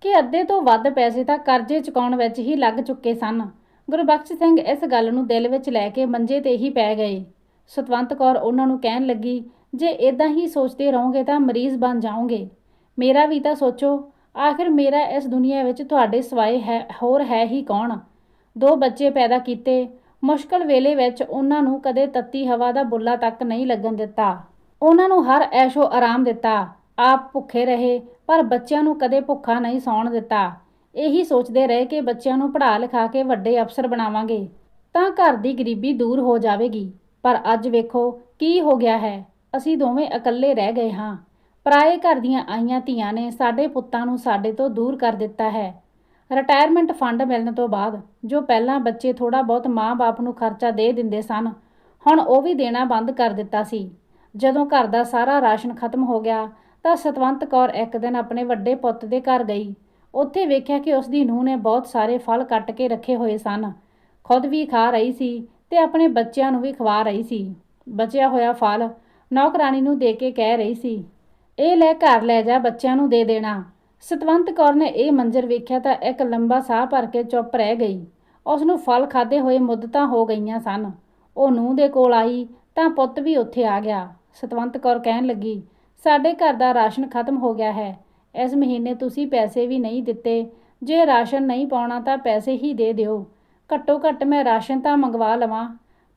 ਕਿ ਅੱਧੇ ਤੋਂ ਵੱਧ ਪੈਸੇ ਤਾਂ ਕਰਜ਼ੇ ਚੁਕਾਉਣ ਵਿੱਚ ਹੀ ਲੱਗ ਚੁੱਕੇ ਸਨ। ਗੁਰਬਖਸ਼ ਸਿੰਘ ਇਸ ਗੱਲ ਨੂੰ ਦਿਲ ਵਿੱਚ ਲੈ ਕੇ ਮੰਜੇ ਤੇ ਹੀ ਪੈ ਗਏ। ਸਤਵੰਤ ਕੌਰ ਉਹਨਾਂ ਨੂੰ ਕਹਿਣ ਲੱਗੀ, ਜੇ ਇਦਾਂ ਹੀ ਸੋਚਦੇ ਰਹੋਗੇ ਤਾਂ ਮਰੀਜ਼ ਬਣ ਜਾਓਗੇ। ਮੇਰਾ ਵੀ ਤਾਂ ਸੋਚੋ ਆਖਿਰ ਮੇਰਾ ਇਸ ਦੁਨੀਆ ਵਿੱਚ ਤੁਹਾਡੇ ਸਿਵਾਏ ਹੈ, ਹੋਰ ਹੈ ਹੀ ਕੌਣ? ਦੋ ਬੱਚੇ ਪੈਦਾ ਕੀਤੇ। ਮੁਸ਼ਕਲ ਵੇਲੇ ਵਿੱਚ ਉਹਨਾਂ ਨੂੰ ਕਦੇ ਤੱਤੀ ਹਵਾ ਦਾ ਬੁੱਲਾ ਤੱਕ ਨਹੀਂ ਲੱਗਣ ਦਿੱਤਾ। ਉਹਨਾਂ ਨੂੰ ਹਰ ਐਸ਼ੋ ਆਰਾਮ ਦਿੱਤਾ। ਆਪ ਭੁੱਖੇ ਰਹੇ, ਪਰ ਬੱਚਿਆਂ ਨੂੰ ਕਦੇ ਭੁੱਖਾ ਨਹੀਂ ਸੌਣ ਦਿੱਤਾ। ਇਹੀ ਸੋਚਦੇ ਰਹੇ ਕਿ ਬੱਚਿਆਂ ਨੂੰ ਪੜ੍ਹਾ ਲਿਖਾ ਕੇ ਵੱਡੇ ਅਫਸਰ ਬਣਾਵਾਂਗੇ। ਤਾਂ ਘਰ ਦੀ ਗਰੀਬੀ ਦੂਰ ਹੋ ਜਾਵੇਗੀ। ਪਰ ਅੱਜ ਵੇਖੋ, ਕੀ ਹੋ ਗਿਆ ਹੈ? ਅਸੀਂ ਦੋਵੇਂ ਇਕੱਲੇ ਰਹਿ ਗਏ ਹਾਂ। ਪਰਾਏ ਘਰ ਦੀਆਂ ਆਈਆਂ ਧੀਆਂ ਨੇ ਸਾਡੇ ਪੁੱਤਾਂ ਨੂੰ ਸਾਡੇ ਤੋਂ ਦੂਰ ਕਰ ਦਿੱਤਾ ਹੈ। ਰਿਟਾਇਰਮੈਂਟ ਫੰਡ ਮਿਲਣ ਤੋਂ ਬਾਅਦ, ਜੋ ਪਹਿਲਾਂ ਬੱਚੇ ਥੋੜਾ ਬਹੁਤ ਮਾਂ-ਬਾਪ ਨੂੰ ਖਰਚਾ ਦੇ ਦਿੰਦੇ ਸਨ, ਹੁਣ ਉਹ ਵੀ ਦੇਣਾ ਬੰਦ ਕਰ ਦਿੱਤਾ ਸੀ। ਜਦੋਂ ਘਰ ਦਾ ਸਾਰਾ ਰਾਸ਼ਨ ਖਤਮ ਹੋ ਗਿਆ, ਤਾਂ ਸਤਵੰਤ ਕੌਰ ਇੱਕ ਦਿਨ ਆਪਣੇ ਵੱਡੇ ਪੁੱਤ ਦੇ ਘਰ ਗਈ। ਉੱਥੇ ਵੇਖਿਆ ਕਿ ਉਸ ਦੀ ਨੂੰਹ ਨੇ ਬਹੁਤ ਸਾਰੇ ਫਲ ਕੱਟ ਕੇ ਰੱਖੇ ਹੋਏ ਸਨ। ਖੁਦ ਵੀ ਖਾ ਰਹੀ ਸੀ ਤੇ ਆਪਣੇ ਬੱਚਿਆਂ ਨੂੰ ਵੀ ਖਵਾ ਰਹੀ ਸੀ। ਬਚਿਆ ਹੋਇਆ ਫਲ ਨੌਕਰਾਨੀ ਨੂੰ ਦੇ ਕੇ ਕਹਿ ਰਹੀ ਸੀ ਇਹ ਲੈ ਘਰ ਲੈ ਜਾ, ਬੱਚਿਆਂ ਨੂੰ ਦੇ ਦੇਣਾ। ਸਤਵੰਤ ਕੌਰ ਨੇ ਇਹ ਮੰਜ਼ਰ ਵੇਖਿਆ ਤਾਂ ਇੱਕ ਲੰਬਾ ਸਾਹ ਭਰ ਕੇ ਚੁੱਪ ਰਹਿ ਗਈ। ਉਸ ਨੂੰ ਫਲ ਖਾਦੇ ਹੋਏ ਮੁੱਦਤਾਂ ਹੋ ਗਈਆਂ ਸਨ। ਉਹ ਨੂੰਹ ਦੇ ਕੋਲ ਆਈ ਤਾਂ ਪੁੱਤ ਵੀ ਉੱਥੇ ਆ ਗਿਆ। ਸਤਵੰਤ ਕੌਰ ਕਹਿਣ ਲੱਗੀ, ਸਾਡੇ ਘਰ ਦਾ ਰਾਸ਼ਨ ਖਤਮ ਹੋ ਗਿਆ ਹੈ। ਇਸ ਮਹੀਨੇ ਤੁਸੀਂ ਪੈਸੇ ਵੀ ਨਹੀਂ ਦਿੱਤੇ। ਜੇ ਰਾਸ਼ਨ ਨਹੀਂ ਪਾਉਣਾ ਤਾਂ ਪੈਸੇ ਹੀ ਦੇ ਦਿਓ। ਘੱਟੋ ਘੱਟ ਮੈਂ ਰਾਸ਼ਨ ਤਾਂ ਮੰਗਵਾ ਲਵਾਂ।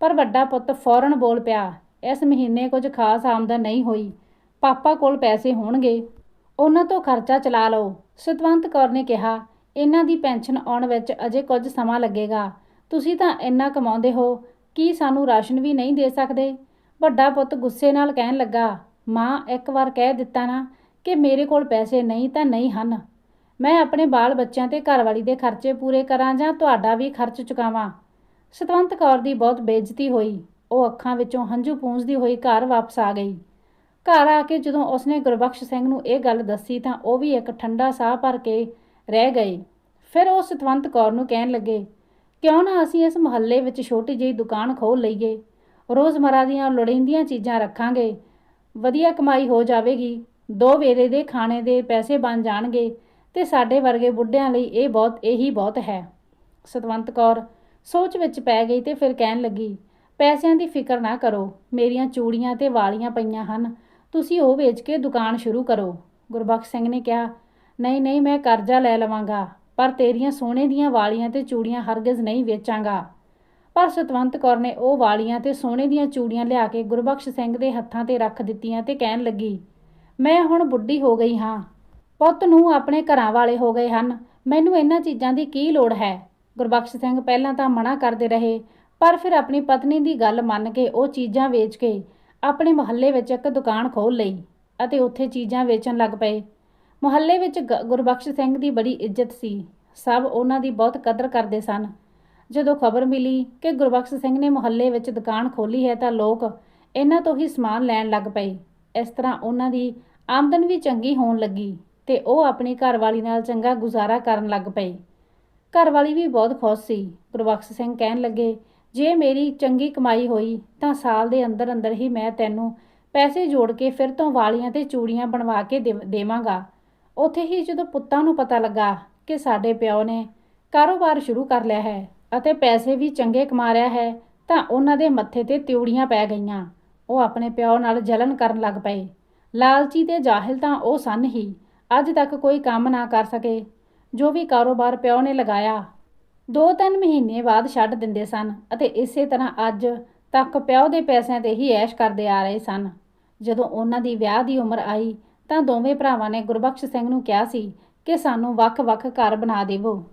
ਪਰ ਵੱਡਾ ਪੁੱਤ ਫੌਰਨ ਬੋਲ ਪਿਆ, ਇਸ ਮਹੀਨੇ ਕੁਝ ਖਾਸ ਆਮਦਨ ਨਹੀਂ ਹੋਈ। ਪਾਪਾ ਕੋਲ ਪੈਸੇ ਹੋਣਗੇ, ਉਹਨਾਂ ਤੋਂ ਖਰਚਾ ਚਲਾ ਲਓ। ਸਤਵੰਤ ਕੌਰ ਨੇ ਕਿਹਾ, ਇਹਨਾਂ ਦੀ ਪੈਨਸ਼ਨ ਆਉਣ ਵਿੱਚ ਅਜੇ ਕੁਝ ਸਮਾਂ ਲੱਗੇਗਾ। ਤੁਸੀਂ ਤਾਂ ਇੰਨਾ ਕਮਾਉਂਦੇ ਹੋ, ਕੀ ਸਾਨੂੰ ਰਾਸ਼ਨ ਵੀ ਨਹੀਂ ਦੇ ਸਕਦੇ? ਵੱਡਾ ਪੁੱਤ ਗੁੱਸੇ ਨਾਲ ਕਹਿਣ ਲੱਗਾ, ਮਾਂ, ਇੱਕ ਵਾਰ ਕਹਿ ਦਿੱਤਾ ਨਾ ਕਿ ਮੇਰੇ ਕੋਲ ਪੈਸੇ ਨਹੀਂ ਤਾਂ ਨਹੀਂ ਹਨ। ਮੈਂ ਆਪਣੇ ਬਾਲ ਬੱਚਿਆਂ ਤੇ ਘਰਵਾਲੀ ਦੇ ਖਰਚੇ ਪੂਰੇ ਕਰਾਂ ਜਾਂ ਤੁਹਾਡਾ ਵੀ ਖਰਚ ਚੁਕਾਵਾਂ? ਸਤਵੰਤ ਕੌਰ ਦੀ ਬਹੁਤ ਬੇਇੱਜ਼ਤੀ ਹੋਈ। ਉਹ ਅੱਖਾਂ ਵਿੱਚੋਂ ਹੰਝੂ ਪੂੰਝਦੀ ਹੋਈ ਘਰ ਵਾਪਸ ਆ ਗਈ। ਘਰ ਆ ਕੇ ਜਦੋਂ ਉਸਨੇ ਗੁਰਬਖਸ਼ ਸਿੰਘ ਨੂੰ ਇਹ ਗੱਲ ਦੱਸੀ ਤਾਂ ਉਹ ਵੀ ਇੱਕ ਠੰਡਾ ਸਾਹ ਭਰ ਕੇ ਰਹਿ ਗਏ। ਫਿਰ ਉਹ ਸਤਵੰਤ ਕੌਰ ਨੂੰ ਕਹਿਣ ਲੱਗੇ, ਕਿਉਂ ਨਾ ਅਸੀਂ ਇਸ ਮੁਹੱਲੇ ਵਿੱਚ ਛੋਟੀ ਜਿਹੀ ਦੁਕਾਨ ਖੋਲ ਲਈਏ? ਰੋਜ਼ਮਰਾ ਦੀਆਂ ਲੋੜੀਂਦੀਆਂ ਚੀਜ਼ਾਂ ਰੱਖਾਂਗੇ। ਵਧੀਆ ਕਮਾਈ ਹੋ ਜਾਵੇਗੀ। ਦੋ ਵੇਲੇ ਦੇ ਖਾਣੇ ਦੇ ਪੈਸੇ ਬਣ ਜਾਣਗੇ ਤੇ ਸਾਡੇ ਵਰਗੇ ਬੁੱਢਿਆਂ ਲਈ ਇਹ ਬਹੁਤ, ਇਹੀ ਬਹੁਤ ਹੈ। ਸਤਵੰਤ ਕੌਰ ਸੋਚ ਵਿੱਚ ਪੈ ਗਈ ਤੇ ਫਿਰ ਕਹਿਣ ਲੱਗੀ, ਪੈਸਿਆਂ ਦੀ ਫਿਕਰ ਨਾ ਕਰੋ। ਮੇਰੀਆਂ ਚੂੜੀਆਂ ਤੇ ਵਾਲੀਆਂ ਪਈਆਂ ਹਨ। ਤੁਸੀਂ ਉਹ ਵੇਚ ਕੇ ਦੁਕਾਨ ਸ਼ੁਰੂ ਕਰੋ। ਗੁਰਬਖਸ਼ ਸਿੰਘ ਨੇ ਕਿਹਾ, ਨਹੀਂ ਨਹੀਂ, ਮੈਂ ਕਰਜ਼ਾ ਲੈ ਲਵਾਂਗਾ, ਪਰ ਤੇਰੀਆਂ ਸੋਨੇ ਦੀਆਂ ਵਾਲੀਆਂ ਤੇ ਚੂੜੀਆਂ ਹਰਗਿਜ਼ ਨਹੀਂ ਵੇਚਾਂਗਾ। ਪਰ ਸਤਵੰਤ ਕੌਰ ਨੇ ਉਹ ਵਾਲੀਆਂ ਤੇ ਸੋਨੇ ਦੀਆਂ ਚੂੜੀਆਂ ਲਿਆ ਕੇ ਗੁਰਬਖਸ਼ ਸਿੰਘ ਦੇ ਹੱਥਾਂ ਤੇ ਰੱਖ ਦਿੱਤੀਆਂ ਤੇ ਕਹਿਣ ਲੱਗੀ, ਮੈਂ ਹੁਣ ਬੁੱਢੀ ਹੋ ਗਈ ਹਾਂ। ਪੁੱਤ ਨੂੰ ਆਪਣੇ ਘਰਾਂ ਵਾਲੇ ਹੋ ਗਏ ਹਨ। ਮੈਨੂੰ ਇਹਨਾਂ ਚੀਜ਼ਾਂ ਦੀ ਕੀ ਲੋੜ ਹੈ? ਗੁਰਬਖਸ਼ ਸਿੰਘ ਪਹਿਲਾਂ ਤਾਂ ਮਨਾ ਕਰਦੇ ਰਹੇ, ਪਰ ਫਿਰ ਆਪਣੀ ਪਤਨੀ ਦੀ ਗੱਲ ਮੰਨ ਕੇ ਉਹ ਚੀਜ਼ਾਂ ਵੇਚ ਕੇ ਆਪਣੇ ਮੁਹੱਲੇ ਵਿੱਚ ਇੱਕ ਦੁਕਾਨ ਖੋਲ ਲਈ ਅਤੇ ਉੱਥੇ ਚੀਜ਼ਾਂ ਵੇਚਣ ਲੱਗ ਪਏ। ਮੁਹੱਲੇ ਵਿੱਚ ਗ- ਗੁਰਬਖਸ਼ ਸਿੰਘ ਦੀ ਬੜੀ ਇੱਜ਼ਤ ਸੀ। ਸਭ ਉਹਨਾਂ ਦੀ ਬਹੁਤ ਕਦਰ ਕਰਦੇ ਸਨ। ਜਦੋਂ ਖਬਰ ਮਿਲੀ ਕਿ ਗੁਰਬਖਸ਼ ਸਿੰਘ ਨੇ ਮੁਹੱਲੇ ਵਿੱਚ ਦੁਕਾਨ ਖੋਲੀ ਹੈ ਤਾਂ ਲੋਕ ਇਹਨਾਂ ਤੋਂ ਹੀ ਸਮਾਨ ਲੈਣ ਲੱਗ ਪਏ। ਇਸ ਤਰ੍ਹਾਂ ਉਹਨਾਂ ਦੀ ਆਮਦਨ ਵੀ ਚੰਗੀ ਹੋਣ ਲੱਗੀ ਤੇ ਉਹ ਆਪਣੀ ਘਰਵਾਲੀ ਨਾਲ ਚੰਗਾ ਗੁਜ਼ਾਰਾ ਕਰਨ ਲੱਗ ਪਏ। ਘਰਵਾਲੀ ਵੀ ਬਹੁਤ ਖੁਸ਼ ਸੀ। ਗੁਰਬਖਸ਼ ਸਿੰਘ ਕਹਿਣ ਲੱਗੇ ਜੇ ਮੇਰੀ ਚੰਗੀ ਕਮਾਈ ਹੋਈ ਤਾਂ ਸਾਲ ਦੇ ਅੰਦਰ ਅੰਦਰ ਹੀ ਮੈਂ ਤੈਨੂੰ ਪੈਸੇ ਜੋੜ ਕੇ ਫਿਰ ਤੋਂ ਵਾਲੀਆਂ ਤੇ ਚੂੜੀਆਂ ਬਣਵਾ ਕੇ ਦੇਵ- ਦੇਵਾਂਗਾ। ਉੱਥੇ ਹੀ ਜਦੋਂ ਪੁੱਤਾਂ ਨੂੰ ਪਤਾ ਲੱਗਾ ਕਿ ਸਾਡੇ ਪਿਓ ਨੇ ਕਾਰੋਬਾਰ ਸ਼ੁਰੂ ਕਰ ਲਿਆ ਹੈ ਅਤੇ ਪੈਸੇ ਵੀ ਚੰਗੇ ਕਮਾ ਰਿਹਾ ਹੈ ਤਾਂ ਉਹਨਾਂ ਦੇ ਮੱਥੇ ਤੇ ਤਿਉੜੀਆਂ ਪੈ ਗਈਆਂ। ਉਹ ਆਪਣੇ ਪਿਓ ਨਾਲ ਜਲਨ ਕਰਨ ਲੱਗ ਪਏ। ਲਾਲਚੀ ਤੇ ਜਾਹਿਲ ਤਾਂ ਉਹ ਸਨ ਹੀ। ਅੱਜ ਤੱਕ ਕੋਈ ਕੰਮ ਨਾ ਕਰ ਸਕੇ। ਜੋ ਵੀ ਕਾਰੋਬਾਰ ਪਿਓ ਨੇ ਲਗਾਇਆ ਦੋ ਤਿੰਨ ਮਹੀਨੇ ਬਾਅਦ ਛੱਡ ਦਿੰਦੇ ਸਨ ਅਤੇ ਇਸੇ ਤਰ੍ਹਾਂ ਅੱਜ ਤੱਕ ਪਿਓ ਦੇ ਪੈਸਿਆਂ ਤੇ ਹੀ ਐਸ਼ ਕਰਦੇ ਆ ਰਹੇ ਸਨ। ਜਦੋਂ ਉਹਨਾਂ ਦੀ ਵਿਆਹ ਦੀ ਉਮਰ ਆਈ ਤਾਂ ਦੋਵੇਂ ਭਰਾਵਾਂ ਨੇ ਗੁਰਬਖਸ਼ ਸਿੰਘ ਨੂੰ ਕਿਹਾ ਸੀ ਕਿ ਸਾਨੂੰ ਵੱਖ-ਵੱਖ ਘਰ ਬਣਾ ਦੇਵੋ।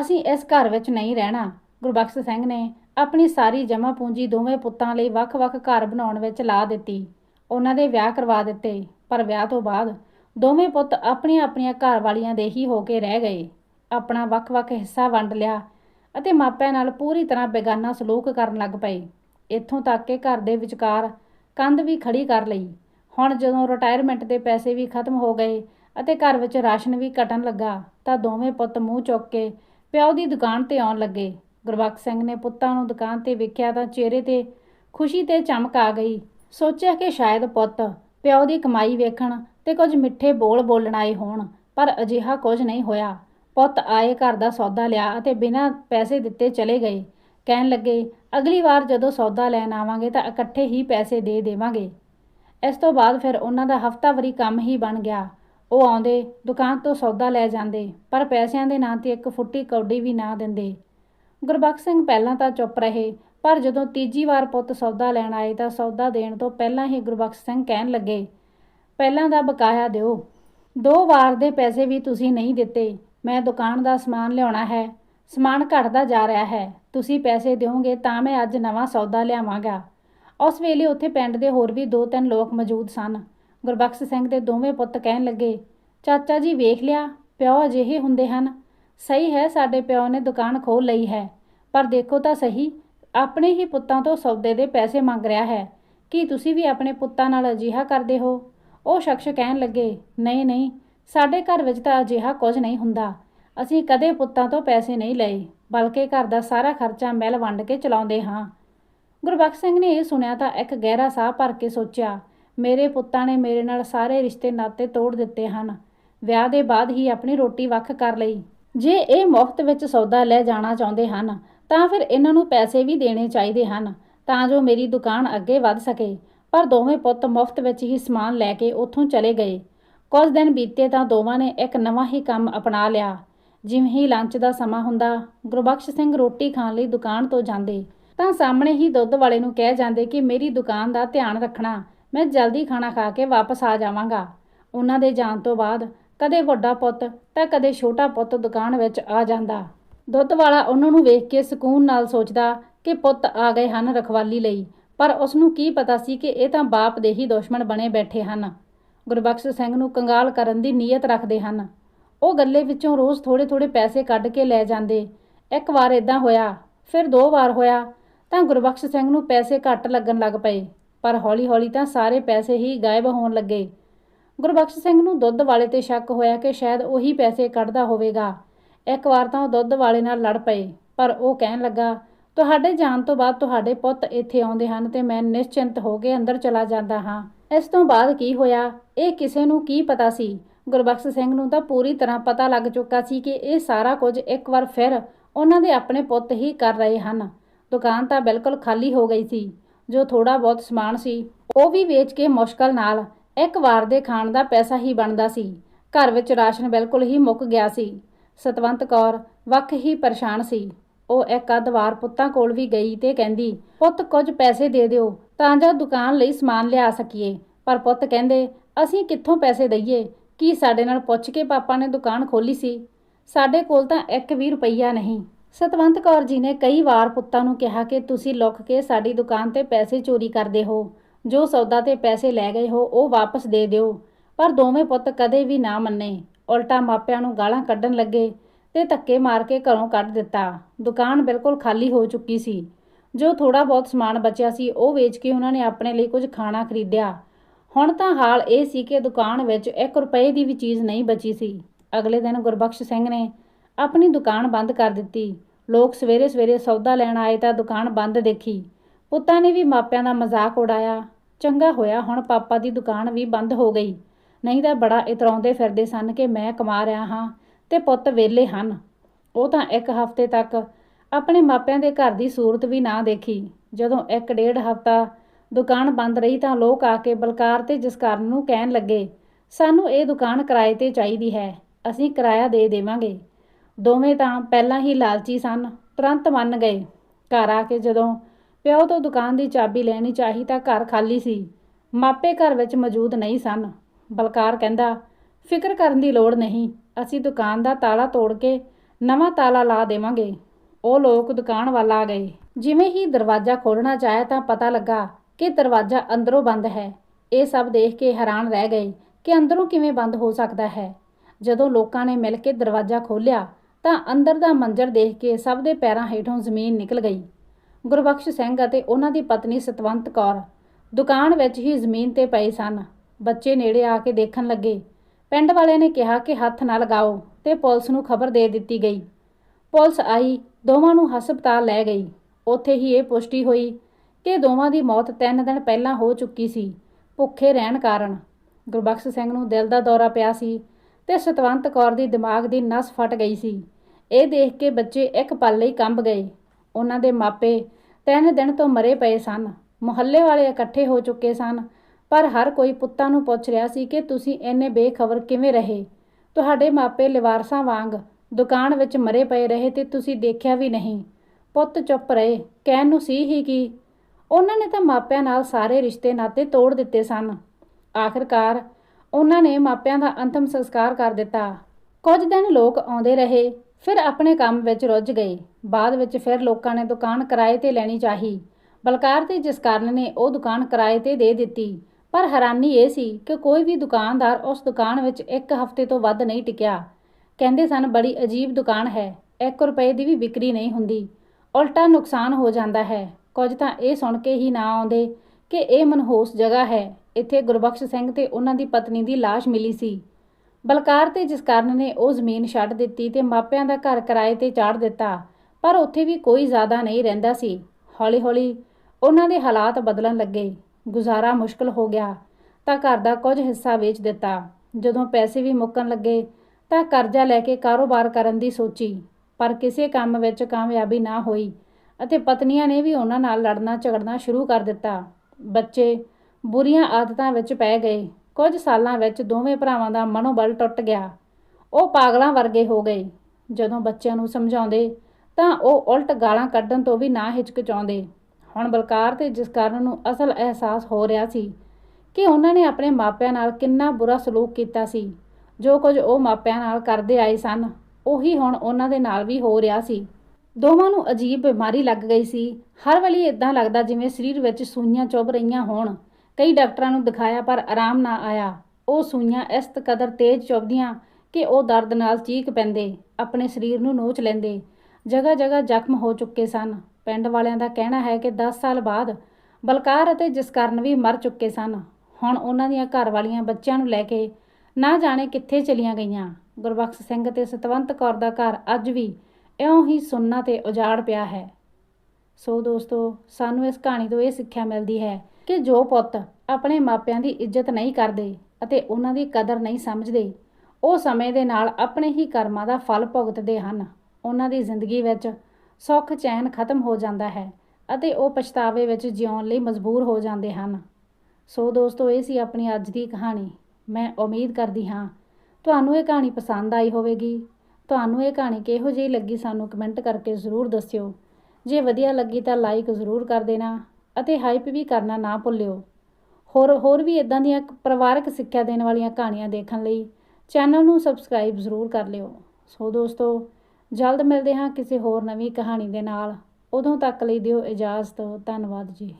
ਅਸੀਂ ਇਸ ਘਰ ਵਿੱਚ ਨਹੀਂ ਰਹਿਣਾ। ਗੁਰਬਖਸ਼ ਸਿੰਘ ਨੇ ਆਪਣੀ ਸਾਰੀ ਜਮ੍ਹਾਂ ਪੂੰਜੀ ਦੋਵੇਂ ਪੁੱਤਾਂ ਲਈ ਵੱਖ-ਵੱਖ ਘਰ ਬਣਾਉਣ ਵਿੱਚ ਲਾ ਦਿੱਤੀ। ਉਹਨਾਂ ਦੇ ਵਿਆਹ ਕਰਵਾ ਦਿੱਤੇ, ਪਰ ਵਿਆਹ ਤੋਂ ਬਾਅਦ ਦੋਵੇਂ ਪੁੱਤ ਆਪਣੀਆਂ-ਆਪਣੀਆਂ ਘਰ ਵਾਲੀਆਂ ਦੇ ਹੀ ਹੋ ਕੇ ਰਹਿ ਗਏ। ਆਪਣਾ ਵੱਖ-ਵੱਖ ਹਿੱਸਾ ਵੰਡ ਲਿਆ ਅਤੇ ਮਾਪਿਆਂ ਨਾਲ ਪੂਰੀ ਤਰ੍ਹਾਂ ਬੇਗਾਨਾ ਸਲੂਕ ਕਰਨ ਲੱਗ ਪਏ। ਇੱਥੋਂ ਤੱਕ ਕਿ ਘਰ ਦੇ ਵਿਚਕਾਰ ਕੰਧ ਵੀ ਖੜੀ ਕਰ ਲਈ। ਹੁਣ ਜਦੋਂ ਰਿਟਾਇਰਮੈਂਟ ਦੇ ਪੈਸੇ ਵੀ ਖਤਮ ਹੋ ਗਏ ਅਤੇ ਘਰ ਵਿੱਚ ਰਾਸ਼ਨ ਵੀ ਘਟਣ ਲੱਗਾ, ਤਾਂ ਦੋਵੇਂ ਪੁੱਤ ਮੂੰਹ ਚੁੱਕ ਕੇ ਪਿਓ ਦੀ ਦੁਕਾਨ ਤੇ ਆਉਣ ਲੱਗੇ। ਗੁਰਬਖਸ਼ ਸਿੰਘ ਨੇ ਪੁੱਤਾਂ ਨੂੰ ਦੁਕਾਨ ਤੇ ਵੇਖਿਆ ਤਾਂ ਚਿਹਰੇ ਤੇ ਖੁਸ਼ੀ ਤੇ ਚਮਕ ਆ ਗਈ। ਸੋਚਿਆ ਕਿ ਸ਼ਾਇਦ ਪੁੱਤ ਪਿਓ ਦੀ ਕਮਾਈ ਵੇਖਣ ਤੇ ਕੁਝ ਮਿੱਠੇ ਬੋਲ ਬੋਲਣ ਆਏ ਹੋਣ, ਪਰ ਅਜਿਹਾ ਕੁਝ ਨਹੀਂ ਹੋਇਆ। ਪੁੱਤ ਆਏ ਘਰ ਦਾ ਸੌਦਾ ਲਿਆ ਅਤੇ ਬਿਨਾਂ ਪੈਸੇ ਦਿੱਤੇ ਚਲੇ ਗਏ। ਕਹਿਣ ਲੱਗੇ, ਅਗਲੀ ਵਾਰ ਜਦੋਂ ਸੌਦਾ ਲੈਣ ਆਵਾਂਗੇ ਤਾਂ ਇਕੱਠੇ ਹੀ ਪੈਸੇ ਦੇ ਦੇਵਾਂਗੇ। ਇਸ ਤੋਂ ਬਾਅਦ ਫਿਰ ਉਹਨਾਂ ਦਾ ਹਫਤਾਵਰੀ ਕੰਮ ਹੀ ਬਣ ਗਿਆ। ਉਹ ਆਉਂਦੇ, ਦੁਕਾਨ ਤੋਂ ਸੌਦਾ ਲੈ ਜਾਂਦੇ, ਪਰ ਪੈਸਿਆਂ ਦੇ ਨਾਂ ਤੇ ਇੱਕ ਫੁੱਟੀ ਕੌਡੀ ਵੀ ਨਾ ਦਿੰਦੇ। ਗੁਰਬਖਸ਼ ਸਿੰਘ ਪਹਿਲਾਂ ਤਾਂ ਚੁੱਪ ਰਹੇ, ਪਰ ਜਦੋਂ ਤੀਜੀ ਵਾਰ ਪੁੱਤ ਸੌਦਾ ਲੈਣ ਆਏ ਤਾਂ ਸੌਦਾ ਦੇਣ ਤੋਂ ਪਹਿਲਾਂ ਹੀ ਗੁਰਬਖਸ਼ ਸਿੰਘ ਕਹਿਣ ਲੱਗੇ, ਪਹਿਲਾਂ ਦਾ ਬਕਾਇਆ ਦਿਓ। ਦੋ ਵਾਰ ਦੇ ਪੈਸੇ ਵੀ ਤੁਸੀਂ ਨਹੀਂ ਦਿੱਤੇ। ਮੈਂ ਦੁਕਾਨ ਦਾ ਸਮਾਨ ਲਿਆਉਣਾ ਹੈ। ਸਮਾਨ ਘਟਦਾ ਜਾ ਰਿਹਾ ਹੈ। ਤੁਸੀਂ ਪੈਸੇ ਦਿਓਗੇ ਤਾਂ ਮੈਂ ਅੱਜ ਨਵਾਂ ਸੌਦਾ ਲਿਆਵਾਂਗਾ। ਉਸ ਵੇਲੇ ਉੱਥੇ ਪਿੰਡ ਦੇ ਹੋਰ ਵੀ ਦੋ ਤਿੰਨ ਲੋਕ ਮੌਜੂਦ ਸਨ। ਗੁਰਬਖਸ਼ ਸਿੰਘ ਦੇ ਦੋਵੇਂ ਪੁੱਤ ਕਹਿਣ ਲੱਗੇ, ਚਾਚਾ ਜੀ ਵੇਖ ਲਿਆ, ਪਿਓ ਅਜਿਹੇ ਹੁੰਦੇ ਹਨ। ਸਹੀ ਹੈ, ਸਾਡੇ ਪਿਓ ਨੇ ਦੁਕਾਨ ਖੋਲ ਲਈ ਹੈ। ਪਰ ਦੇਖੋ ਤਾਂ ਸਹੀ, ਆਪਣੇ ਹੀ ਪੁੱਤਾਂ ਤੋਂ ਸੌਦੇ ਦੇ ਪੈਸੇ ਮੰਗ ਰਿਹਾ ਹੈ। ਕੀ ਤੁਸੀਂ ਵੀ ਆਪਣੇ ਪੁੱਤਾਂ ਨਾਲ ਅਜਿਹਾ ਕਰਦੇ ਹੋ? ਉਹ ਸ਼ਖਸ ਕਹਿਣ ਲੱਗੇ, ਨਹੀਂ ਨਹੀਂ ਸਾਡੇ ਘਰ ਵਿੱਚ ਤਾਂ ਅਜਿਹਾ ਕੁਝ ਨਹੀਂ ਹੁੰਦਾ। ਅਸੀਂ ਕਦੇ ਪੁੱਤਾਂ ਤੋਂ ਪੈਸੇ ਨਹੀਂ ਲਏ, ਬਲਕਿ ਘਰ ਦਾ ਸਾਰਾ ਖਰਚਾ ਮਿਲ ਵੰਡ ਕੇ ਚਲਾਉਂਦੇ ਹਾਂ। ਗੁਰਬਖਸ਼ ਸਿੰਘ ਨੇ ਇਹ ਸੁਣਿਆ ਤਾਂ ਇੱਕ ਗਹਿਰਾ ਸਾਹ ਭਰ ਕੇ ਸੋਚਿਆ, ਮੇਰੇ ਪੁੱਤਾਂ ਨੇ ਮੇਰੇ ਨਾਲ ਸਾਰੇ ਰਿਸ਼ਤੇ ਨਾਤੇ ਤੋੜ ਦਿੱਤੇ ਹਨ। ਵਿਆਹ ਦੇ ਬਾਅਦ ਹੀ ਆਪਣੀ ਰੋਟੀ ਵੱਖ ਕਰ ਲਈ। ਜੇ ਇਹ ਮੁਫਤ ਵਿੱਚ ਸੌਦਾ ਲੈ ਜਾਣਾ ਚਾਹੁੰਦੇ ਹਨ, ਤਾਂ ਫਿਰ ਇਹਨਾਂ ਨੂੰ ਪੈਸੇ ਵੀ ਦੇਣੇ ਚਾਹੀਦੇ ਹਨ, ਤਾਂ ਜੋ ਮੇਰੀ ਦੁਕਾਨ ਅੱਗੇ ਵੱਧ ਸਕੇ। ਪਰ ਦੋਵੇਂ ਪੁੱਤ ਮੁਫਤ ਵਿੱਚ ਹੀ ਸਮਾਨ ਲੈ ਕੇ ਉੱਥੋਂ ਚਲੇ ਗਏ। ਕੁਝ ਦਿਨ ਬੀਤੇ ਤਾਂ ਦੋਵਾਂ ਨੇ ਇੱਕ ਨਵਾਂ ਹੀ ਕੰਮ ਅਪਣਾ ਲਿਆ। ਜਿਵੇਂ ਹੀ ਲੰਚ ਦਾ ਸਮਾਂ ਹੁੰਦਾ, ਗੁਰਬਖਸ਼ ਸਿੰਘ ਰੋਟੀ ਖਾਣ ਲਈ ਦੁਕਾਨ ਤੋਂ ਜਾਂਦੇ। ਤਾਂ ਸਾਹਮਣੇ ਹੀ ਦੁੱਧ ਵਾਲੇ ਨੂੰ ਕਹਿ ਜਾਂਦੇ ਕਿ, ਮੇਰੀ ਦੁਕਾਨ ਦਾ ਧਿਆਨ ਰੱਖਣਾ, ਮੈਂ ਜਲਦੀ ਖਾਣਾ ਖਾ ਕੇ ਵਾਪਸ ਆ ਜਾਵਾਂਗਾ। ਉਹਨਾਂ ਦੇ ਜਾਣ ਤੋਂ ਬਾਅਦ ਕਦੇ ਵੱਡਾ ਪੁੱਤ ਤਾਂ ਕਦੇ ਛੋਟਾ ਪੁੱਤ ਦੁਕਾਨ ਵਿੱਚ ਆ ਜਾਂਦਾ। ਦੁੱਧ ਵਾਲਾ ਉਹਨਾਂ ਨੂੰ ਵੇਖ ਕੇ ਸਕੂਨ ਨਾਲ ਸੋਚਦਾ ਕਿ ਪੁੱਤ ਆ ਗਏ ਹਨ ਰਖਵਾਲੀ ਲਈ, ਪਰ ਉਸ ਨੂੰ ਕੀ ਪਤਾ ਸੀ ਕਿ ਇਹ ਤਾਂ ਬਾਪ ਦੇ ਹੀ ਦੁਸ਼ਮਣ ਬਣੇ ਬੈਠੇ ਹਨ। ਗੁਰਬਖਸ਼ ਸਿੰਘ ਨੂੰ ਕੰਗਾਲ ਕਰਨ ਦੀ ਨੀਅਤ ਰੱਖਦੇ ਹਨ। ਉਹ ਗੱਲੇ ਵਿੱਚੋਂ ਰੋਜ਼ ਥੋੜੇ ਥੋੜੇ ਪੈਸੇ ਕੱਢ ਕੇ ਲੈ ਜਾਂਦੇ। ਇੱਕ ਵਾਰ ਇਦਾਂ ਹੋਇਆ, ਫਿਰ ਦੋ ਵਾਰ ਹੋਇਆ, ਤਾਂ ਗੁਰਬਖਸ਼ ਸਿੰਘ ਨੂੰ ਪੈਸੇ ਘੱਟ ਲੱਗਣ ਲੱਗ ਪਏ, ਪਰ ਹੌਲੀ-ਹੌਲੀ ਤਾਂ ਸਾਰੇ ਪੈਸੇ ਹੀ ਗਾਇਬ ਹੋਣ ਲੱਗੇ। ਗੁਰਬਖਸ਼ ਸਿੰਘ ਨੂੰ ਦੁੱਧ ਵਾਲੇ ਤੇ ਸ਼ੱਕ ਹੋਇਆ ਕਿ ਸ਼ਾਇਦ ਉਹੀ ਪੈਸੇ ਕੱਢਦਾ ਹੋਵੇਗਾ। ਇੱਕ ਵਾਰ ਤਾਂ ਉਹ ਦੁੱਧ ਵਾਲੇ ਨਾਲ ਲੜ ਪਏ, ਪਰ ਉਹ ਕਹਿਣ ਲੱਗਾ, ਤੁਹਾਡੇ ਜਾਣ ਤੋਂ ਬਾਅਦ ਤੁਹਾਡੇ ਪੁੱਤ ਇੱਥੇ ਆਉਂਦੇ ਹਨ ਤੇ ਮੈਂ ਨਿਸ਼ਚਿੰਤ ਹੋ ਕੇ ਅੰਦਰ ਚਲਾ ਜਾਂਦਾ ਹਾਂ। ਇਸ ਤੋਂ ਬਾਅਦ ਕੀ ਹੋਇਆ? ਇਹ ਕਿਸੇ ਨੂੰ ਕੀ ਪਤਾ ਸੀ? ਗੁਰਬਖਸ਼ ਸਿੰਘ ਨੂੰ ਤਾਂ ਪੂਰੀ ਤਰ੍ਹਾਂ ਪਤਾ ਲੱਗ ਚੁੱਕਾ ਸੀ ਕਿ ਇਹ ਸਾਰਾ ਕੁਝ ਇੱਕ ਵਾਰ ਫਿਰ ਉਹਨਾਂ ਦੇ ਆਪਣੇ ਪੁੱਤ ਹੀ ਕਰ ਰਹੇ ਹਨ। ਦੁਕਾਨ ਤਾਂ ਬਿਲਕੁਲ ਖਾਲੀ ਹੋ ਗਈ ਸੀ। ਜੋ ਥੋੜਾ ਬਹੁਤ ਸਮਾਨ ਸੀ, ਉਹ ਵੀ ਵੇਚ ਕੇ ਮੁਸ਼ਕਲ ਨਾਲ ਇੱਕ ਵਾਰ ਦੇ ਖਾਣ ਦਾ ਪੈਸਾ ਹੀ ਬਣਦਾ ਸੀ। ਘਰ ਵਿੱਚ ਰਾਸ਼ਨ ਬਿਲਕੁਲ ਹੀ ਮੁੱਕ ਗਿਆ ਸੀ। ਸਤਵੰਤ ਕੌਰ ਵੱਖ ਹੀ ਪਰੇਸ਼ਾਨ ਸੀ। ਉਹ ਇੱਕ ਅੱਧ ਵਾਰ ਪੁੱਤਾਂ ਕੋਲ ਵੀ ਗਈ ਤੇ ਕਹਿੰਦੀ, ਪੁੱਤ, ਕੁਝ ਪੈਸੇ ਦੇ ਦਿਓ, ਤਾਂ ਜੋ ਦੁਕਾਨ ਲਈ ਸਮਾਨ ਲਿਆ ਸਕੀਏ। ਪਰ ਪੁੱਤ ਕਹਿੰਦੇ, ਅਸੀਂ ਕਿੱਥੋਂ ਪੈਸੇ ਦਈਏ? ਕੀ ਸਾਡੇ ਨਾਲ ਪੁੱਛ ਕੇ ਪਾਪਾ ਨੇ ਦੁਕਾਨ ਖੋਲੀ ਸੀ? ਸਾਡੇ ਕੋਲ ਤਾਂ 1 ਵੀ ਰੁਪਈਆ ਨਹੀਂ। ਸਤਵੰਤ ਕੌਰ ਜੀ ਨੇ ਕਈ ਵਾਰ ਪੁੱਤਾਂ ਨੂੰ ਕਿਹਾ ਕਿ ਤੁਸੀਂ ਲੁੱਕ ਕੇ ਸਾਡੀ ਦੁਕਾਨ ਤੇ ਪੈਸੇ ਚੋਰੀ ਕਰਦੇ ਹੋ। ਜੋ ਸੌਦਾ ਤੇ ਪੈਸੇ ਲੈ ਗਏ ਹੋ, ਉਹ ਵਾਪਸ ਦੇ ਦਿਓ। ਪਰ ਦੋਵੇਂ ਪੁੱਤ ਕਦੇ ਵੀ ਨਾ ਮੰਨੇ। ਉਲਟਾ ਮਾਪਿਆਂ ਨੂੰ ਗਾਲਾਂ ਕੱਢਣ ਲੱਗੇ। ਤੇ ਧੱਕੇ ਮਾਰ ਕੇ ਘਰੋਂ ਕੱਢ ਦਿੱਤਾ। ਦੁਕਾਨ ਬਿਲਕੁਲ ਖਾਲੀ ਹੋ ਚੁੱਕੀ ਸੀ। ਜੋ ਥੋੜਾ ਬਹੁਤ ਸਮਾਨ ਬਚਿਆ ਸੀ, ਉਹ ਵੇਚ ਕੇ ਉਹਨਾਂ ਨੇ ਆਪਣੇ ਲਈ ਕੁਝ ਖਾਣਾ ਖਰੀਦਿਆ। ਹੁਣ ਤਾਂ ਹਾਲ ਇਹ ਸੀ ਕਿ ਦੁਕਾਨ ਵਿੱਚ 1 ਰੁਪਏ ਦੀ ਵੀ ਚੀਜ਼ ਨਹੀਂ ਬਚੀ ਸੀ। ਅਗਲੇ ਦਿਨ ਗੁਰਬਖਸ਼ ਸਿੰਘ ਨੇ ਆਪਣੀ ਦੁਕਾਨ ਬੰਦ ਕਰ ਦਿੱਤੀ। ਲੋਕ ਸਵੇਰੇ ਸਵੇਰੇ ਸੌਦਾ ਲੈਣ ਆਏ ਤਾਂ ਦੁਕਾਨ ਬੰਦ ਦੇਖੀ। ਪੁੱਤਾਂ ਨੇ ਵੀ ਮਾਪਿਆਂ ਦਾ ਮਜ਼ਾਕ ਉਡਾਇਆ। ਚੰਗਾ ਹੋਇਆ ਹੁਣ ਪਾਪਾ ਦੀ ਦੁਕਾਨ ਵੀ ਬੰਦ ਹੋ ਗਈ। ਨਹੀਂ ਤਾਂ ਬੜਾ ਇਤਰਾਉਂਦੇ ਫਿਰਦੇ ਸਨ ਕਿ ਮੈਂ ਕਮਾ ਰਿਹਾ ਹਾਂ। ਤੇ ਪੁੱਤ ਵਿਹਲੇ ਹਨ। ਉਹ ਤਾਂ ਇੱਕ ਹਫ਼ਤੇ ਤੱਕ ਆਪਣੇ ਮਾਪਿਆਂ ਦੇ ਘਰ ਦੀ ਸੂਰਤ ਵੀ ਨਾ ਦੇਖੀ। ਜਦੋਂ ਇੱਕ ਡੇਢ ਹਫ਼ਤਾ ਦੁਕਾਨ ਬੰਦ ਰਹੀ ਤਾਂ ਲੋਕ ਆ ਕੇ ਬਲਕਾਰ ਤੇ ਜਸਕਰਨ ਨੂੰ ਕਹਿਣ ਲੱਗੇ, ਸਾਨੂੰ ਇਹ ਦੁਕਾਨ ਕਿਰਾਏ ਤੇ ਚਾਹੀਦੀ ਹੈ, ਅਸੀਂ ਕਿਰਾਇਆ ਦੇ ਦੇਵਾਂਗੇ। ਦੋਵੇਂ ਤਾਂ ਪਹਿਲਾਂ ਹੀ ਲਾਲਚੀ ਸਨ, ਤੁਰੰਤ ਮੰਨ ਗਏ। ਘਰ ਆ ਕੇ ਜਦੋਂ ਪਿਓ ਤੋਂ ਦੁਕਾਨ ਦੀ ਚਾਬੀ ਲੈਣੀ ਚਾਹੀ ਤਾਂ ਘਰ ਖਾਲੀ ਸੀ। ਮਾਪੇ ਘਰ ਵਿੱਚ ਮੌਜੂਦ ਨਹੀਂ ਸਨ। ਬਲਕਾਰ ਕਹਿੰਦਾ, ਫਿਕਰ ਕਰਨ ਦੀ ਲੋੜ ਨਹੀਂ ਅਸੀਂ ਦੁਕਾਨ ਦਾ ਤਾਲਾ ਤੋੜ ਕੇ ਨਵਾਂ ਤਾਲਾ ਲਾ ਦੇਵਾਂਗੇ। ਉਹ ਲੋਕ ਦੁਕਾਨ ਵੱਲ ਆ ਗਏ। ਜਿਵੇਂ ਹੀ ਦਰਵਾਜ਼ਾ ਖੋਲ੍ਹਣਾ ਚਾਹਿਆ ਤਾਂ ਪਤਾ ਲੱਗਾ ਕਿ ਦਰਵਾਜ਼ਾ ਅੰਦਰੋਂ ਬੰਦ ਹੈ। ਇਹ ਸਭ ਦੇਖ ਕੇ ਹੈਰਾਨ ਰਹਿ ਗਏ ਕਿ ਅੰਦਰੋਂ ਕਿਵੇਂ ਬੰਦ ਹੋ ਸਕਦਾ ਹੈ। ਜਦੋਂ ਲੋਕਾਂ ਨੇ ਮਿਲ ਕੇ ਦਰਵਾਜ਼ਾ ਖੋਲ੍ਹਿਆ ਤਾਂ ਅੰਦਰ ਦਾ ਮੰਜ਼ਰ ਦੇਖ ਕੇ ਸਭ ਦੇ ਪੈਰਾਂ ਹੇਠੋਂ ਜ਼ਮੀਨ ਨਿਕਲ ਗਈ। ਗੁਰਬਖਸ਼ ਸਿੰਘ ਅਤੇ ਉਹਨਾਂ ਦੀ ਪਤਨੀ ਸਤਵੰਤ ਕੌਰ ਦੁਕਾਨ ਵਿੱਚ ਹੀ ਜ਼ਮੀਨ ਤੇ ਪਏ ਸਨ। ਬੱਚੇ ਨੇੜੇ ਆ ਕੇ ਦੇਖਣ ਲੱਗੇ ਪਿੰਡ ਵਾਲਿਆਂ ਨੇ ਕਿਹਾ ਕਿ ਹੱਥ ਨਾ ਲਗਾਓ ਤੇ ਪੁਲਿਸ ਨੂੰ ਖਬਰ ਦੇ ਦਿੱਤੀ ਗਈ। ਪੁਲਿਸ ਆਈ, ਦੋਵਾਂ ਨੂੰ ਹਸਪਤਾਲ ਲੈ ਗਈ। ਉੱਥੇ ਹੀ ਇਹ ਪੁਸ਼ਟੀ ਹੋਈ ਕਿ ਦੋਵਾਂ ਦੀ ਮੌਤ 3 ਦਿਨ ਪਹਿਲਾਂ ਹੋ ਚੁੱਕੀ ਸੀ, ਭੁੱਖੇ ਰਹਿਣ ਕਾਰਨ। ਗੁਰਬਖਸ਼ ਸਿੰਘ ਨੂੰ ਦਿਲ ਦਾ ਦੌਰਾ ਪਿਆ ਸੀ ਤੇ ਸਤਵੰਤ ਕੌਰ ਦੀ ਦਿਮਾਗ ਦੀ ਨਸ ਫਟ ਗਈ ਸੀ। ਇਹ ਦੇਖ ਕੇ ਬੱਚੇ ਇੱਕ ਪਲ ਲਈ ਕੰਬ ਗਏ। ਉਹਨਾਂ ਦੇ ਮਾਪੇ ਤਿੰਨ ਦਿਨ ਤੋਂ ਮਰੇ ਪਏ ਸਨ। ਮੁਹੱਲੇ ਵਾਲੇ ਇਕੱਠੇ ਹੋ ਚੁੱਕੇ ਸਨ ਪਰ ਹਰ ਕੋਈ ਪੁੱਤਾਂ ਨੂੰ ਪੁੱਛ ਰਿਹਾ ਸੀ ਕਿ ਤੁਸੀਂ ਇੰਨੇ ਬੇਖਬਰ ਕਿਵੇਂ ਰਹੇ? ਤੁਹਾਡੇ ਮਾਪੇ ਲਿਵਾਰਸਾਂ ਵਾਂਗ ਦੁਕਾਨ ਵਿੱਚ ਮਰੇ ਪਏ ਰਹੇ ਤੇ ਤੁਸੀਂ ਦੇਖਿਆ ਵੀ ਨਹੀਂ। ਪੁੱਤ ਚੁੱਪ ਰਹੇ, ਕਹਿਣ ਨੂੰ ਸੀ ਹੀ ਕੀ? ਉਹਨਾਂ ਨੇ ਤਾਂ ਮਾਪਿਆਂ ਨਾਲ ਸਾਰੇ ਰਿਸ਼ਤੇ ਨਾਤੇ ਤੋੜ ਦਿੱਤੇ ਸਨ। ਆਖਰਕਾਰ ਉਹਨਾਂ ਨੇ ਮਾਪਿਆਂ ਦਾ ਅੰਤਮ ਸੰਸਕਾਰ ਕਰ ਦਿੱਤਾ। ਕੁਝ ਦਿਨ ਲੋਕ ਆਉਂਦੇ ਰਹੇ, ਫਿਰ ਆਪਣੇ ਕੰਮ ਵਿੱਚ ਰੁੱਝ ਗਏ। ਬਾਅਦ ਵਿੱਚ ਫਿਰ ਲੋਕਾਂ ਨੇ ਦੁਕਾਨ ਕਿਰਾਏ ਤੇ ਲੈਣੀ ਚਾਹੀ। ਬਲਕਾਰ ਤੇ ਜਿਸ ਕਾਰਨ ਨੇ ਉਹ ਦੁਕਾਨ ਕਿਰਾਏ ਤੇ ਦੇ ਦਿੱਤੀ। ਪਰ ਹੈਰਾਨੀ ਇਹ ਸੀ ਕਿ ਕੋਈ ਵੀ ਦੁਕਾਨਦਾਰ ਉਸ ਦੁਕਾਨ ਵਿੱਚ ਇੱਕ ਹਫ਼ਤੇ ਤੋਂ ਵੱਧ ਨਹੀਂ ਟਿਕਿਆ। ਕਹਿੰਦੇ ਸਨ, ਬੜੀ ਅਜੀਬ ਦੁਕਾਨ ਹੈ। 1 ਰੁਪਏ ਦੀ ਵੀ ਵਿਕਰੀ ਨਹੀਂ ਹੁੰਦੀ। ਉਲਟਾ ਨੁਕਸਾਨ ਹੋ ਜਾਂਦਾ ਹੈ। ਕੁਝ ਤਾਂ ਇਹ ਸੁਣ ਕੇ ਹੀ ਨਾ ਆਉਂਦੇ ਕਿ ਇਹ ਮਨਹੋਸ ਜਗ੍ਹਾ ਹੈ। ਇੱਥੇ ਗੁਰਬਖਸ਼ ਸਿੰਘ ਤੇ ਉਹਨਾਂ ਦੀ ਪਤਨੀ ਦੀ ਲਾਸ਼ ਮਿਲੀ ਸੀ। ਬਲਕਾਰ ਤੇ ਜਿਸ ਨੇ ਉਹ ਜ਼ਮੀਨ ਛੱਡ ਦਿੱਤੀ ਤੇ ਮਾਪਿਆਂ ਦਾ ਘਰ ਕਿਰਾਏ ਤੇ ਚਾੜ ਦਿੱਤਾ, ਪਰ ਉੱਥੇ ਵੀ ਕੋਈ ਜ਼ਿਆਦਾ ਨਹੀਂ ਰਹਿੰਦਾ ਸੀ। ਹੌਲੀ-ਹੌਲੀ ਉਹਨਾਂ ਦੇ ਹਾਲਾਤ ਬਦਲਣ ਲੱਗੇ। ਗੁਜ਼ਾਰਾ ਮੁਸ਼ਕਲ ਹੋ ਗਿਆ ਤਾਂ ਘਰ ਦਾ ਕੁਝ ਹਿੱਸਾ ਵੇਚ ਦਿੱਤਾ। ਜਦੋਂ ਪੈਸੇ ਵੀ ਮੁੱਕਣ ਲੱਗੇ ਤਾਂ ਕਰਜ਼ਾ ਲੈ ਕੇ ਕਾਰੋਬਾਰ ਕਰਨ ਦੀ ਸੋਚੀ, ਪਰ ਕਿਸੇ ਕੰਮ ਵਿੱਚ ਕਾਮਯਾਬੀ ਨਾ ਹੋਈ ਅਤੇ ਪਤਨੀਆਂ ਨੇ ਵੀ ਉਹਨਾਂ ਨਾਲ ਲੜਨਾ ਝਗੜਨਾ ਸ਼ੁਰੂ ਕਰ ਦਿੱਤਾ। ਬੱਚੇ ਬੁਰੀਆਂ ਆਦਤਾਂ ਵਿੱਚ ਪੈ ਗਏ। ਕੁਝ ਸਾਲਾਂ ਵਿੱਚ ਦੋਵੇਂ ਭਰਾਵਾਂ ਦਾ ਮਨੋਬਲ ਟੁੱਟ ਗਿਆ। ਉਹ ਪਾਗਲਾਂ ਵਰਗੇ ਹੋ ਗਏ। ਜਦੋਂ ਬੱਚਿਆਂ ਨੂੰ ਸਮਝਾਉਂਦੇ ਤਾਂ ਉਹ ਉਲਟ ਗਾਲਾਂ ਕੱਢਣ ਤੋਂ ਵੀ ਨਾ ਹਿਚਕਚਾਉਂਦੇ। ਹੁਣ ਬਲਕਾਰ ਤੇ ਜਿਸ ਕਾਰਨ ਨੂੰ ਅਸਲ ਅਹਿਸਾਸ ਹੋ ਰਿਹਾ ਸੀ ਕਿ ਉਹਨਾਂ ਨੇ ਆਪਣੇ ਮਾਪਿਆਂ ਨਾਲ ਕਿੰਨਾ ਬੁਰਾ ਸਲੂਕ ਕੀਤਾ ਸੀ, ਜੋ ਕੁਝ ਉਹ ਮਾਪਿਆਂ ਨਾਲ ਕਰਦੇ ਆਏ ਸਨ, ਉਹੀ ਹੁਣ ਉਹਨਾਂ ਦੇ ਨਾਲ ਵੀ ਹੋ ਰਿਹਾ ਸੀ। ਦੋਵਾਂ ਨੂੰ ਅਜੀਬ ਬਿਮਾਰੀ ਲੱਗ ਗਈ ਸੀ। ਹਰ ਵੇਲੇ ਇਦਾਂ ਲੱਗਦਾ ਜਿਵੇਂ ਸਰੀਰ ਵਿੱਚ ਸੂਈਆਂ ਚੁੱਭ ਰਹੀਆਂ ਹੋਣ। ਕਈ ਡਾਕਟਰਾਂ ਨੂੰ ਦਿਖਾਇਆ ਪਰ ਆਰਾਮ ਨਾ ਆਇਆ। ਉਹ ਸੂਈਆਂ ਇਸ ਕਦਰ ਤੇਜ਼ ਚੁੱਭਦੀਆਂ ਕਿ ਉਹ ਦਰਦ ਨਾਲ ਚੀਕ ਪੈਂਦੇ, ਆਪਣੇ ਸਰੀਰ ਨੂੰ ਨੋਚ ਲੈਂਦੇ। ਜਗ੍ਹਾ ਜਗ੍ਹਾ ਜ਼ਖਮ ਹੋ ਚੁੱਕੇ ਸਨ। ਪਿੰਡ ਵਾਲਿਆਂ ਦਾ ਕਹਿਣਾ ਹੈ ਕਿ 10 ਸਾਲ ਬਾਅਦ ਬਲਕਾਰ ਅਤੇ ਜਸਕਰਨ ਵੀ ਮਰ ਚੁੱਕੇ ਸਨ। ਹੁਣ ਉਹਨਾਂ ਦੀਆਂ ਘਰ ਵਾਲੀਆਂ ਬੱਚਿਆਂ ਨੂੰ ਲੈ ਕੇ ਨਾ ਜਾਣੇ ਕਿੱਥੇ ਚਲੀਆਂ ਗਈਆਂ। ਗੁਰਬਖਸ਼ ਸਿੰਘ ਤੇ ਸਤਵੰਤ ਕੌਰ ਦਾ ਘਰ ਅੱਜ ਵੀ ਇਉਂ ਹੀ ਸੁੰਨਾ ਤੇ ਉਜਾੜ ਪਿਆ ਹੈ। ਸੋ ਦੋਸਤੋ, ਸਾਨੂੰ ਇਸ ਕਹਾਣੀ ਤੋਂ ਇਹ ਸਿੱਖਿਆ ਮਿਲਦੀ ਹੈ ਕਿ ਜੋ ਪੁੱਤ ਆਪਣੇ ਮਾਪਿਆਂ ਦੀ ਇੱਜ਼ਤ ਨਹੀਂ ਕਰਦੇ ਅਤੇ ਉਹਨਾਂ ਦੀ ਕਦਰ ਨਹੀਂ ਸਮਝਦੇ, ਉਹ ਸਮੇਂ ਦੇ ਨਾਲ ਆਪਣੇ ਹੀ ਕਰਮਾਂ ਦਾ ਫਲ ਭੁਗਤਦੇ ਹਨ। ਉਹਨਾਂ ਦੀ ਜ਼ਿੰਦਗੀ ਵਿੱਚ ਸੁੱਖ ਚੈਨ ਖਤਮ ਹੋ ਜਾਂਦਾ ਹੈ ਅਤੇ ਉਹ ਪਛਤਾਵੇ ਵਿੱਚ ਜਿਉਣ ਲਈ ਮਜਬੂਰ ਹੋ ਜਾਂਦੇ ਹਨ। ਸੋ ਦੋਸਤੋ, ਇਹ ਸੀ ਆਪਣੀ ਅੱਜ ਦੀ ਕਹਾਣੀ। ਮੈਂ ਉਮੀਦ ਕਰਦੀ ਹਾਂ ਤੁਹਾਨੂੰ ਇਹ ਕਹਾਣੀ ਪਸੰਦ ਆਈ ਹੋਵੇਗੀ। ਤੁਹਾਨੂੰ ਇਹ ਕਹਾਣੀ ਕਿਹੋ ਜਿਹੀ ਲੱਗੀ ਸਾਨੂੰ ਕਮੈਂਟ ਕਰਕੇ ਜ਼ਰੂਰ ਦੱਸਿਓ। ਜੇ ਵਧੀਆ ਲੱਗੀ ਤਾਂ ਲਾਈਕ ਜ਼ਰੂਰ ਕਰ ਦੇਣਾ ਅਤੇ ਹਾਈਪ ਵੀ ਕਰਨਾ ਨਾ ਭੁੱਲਿਓ। ਹੋਰ ਹੋਰ ਵੀ ਇਦਾਂ ਦੀਆਂ ਪਰਿਵਾਰਕ ਸਿੱਖਿਆ ਦੇਣ ਵਾਲੀਆਂ ਕਹਾਣੀਆਂ ਦੇਖਣ ਲਈ ਚੈਨਲ ਨੂੰ ਸਬਸਕ੍ਰਾਈਬ ਜ਼ਰੂਰ ਕਰ ਲਿਓ। ਸੋ ਦੋਸਤੋ ਜਲਦ ਮਿਲਦੇ ਹਾਂ ਕਿਸੇ ਹੋਰ ਨਵੀਂ ਕਹਾਣੀ ਦੇ ਨਾਲ। ਉਦੋਂ ਤੱਕ ਲਈ ਦਿਓ ਇਜਾਜ਼ਤ। ਧੰਨਵਾਦ ਜੀ।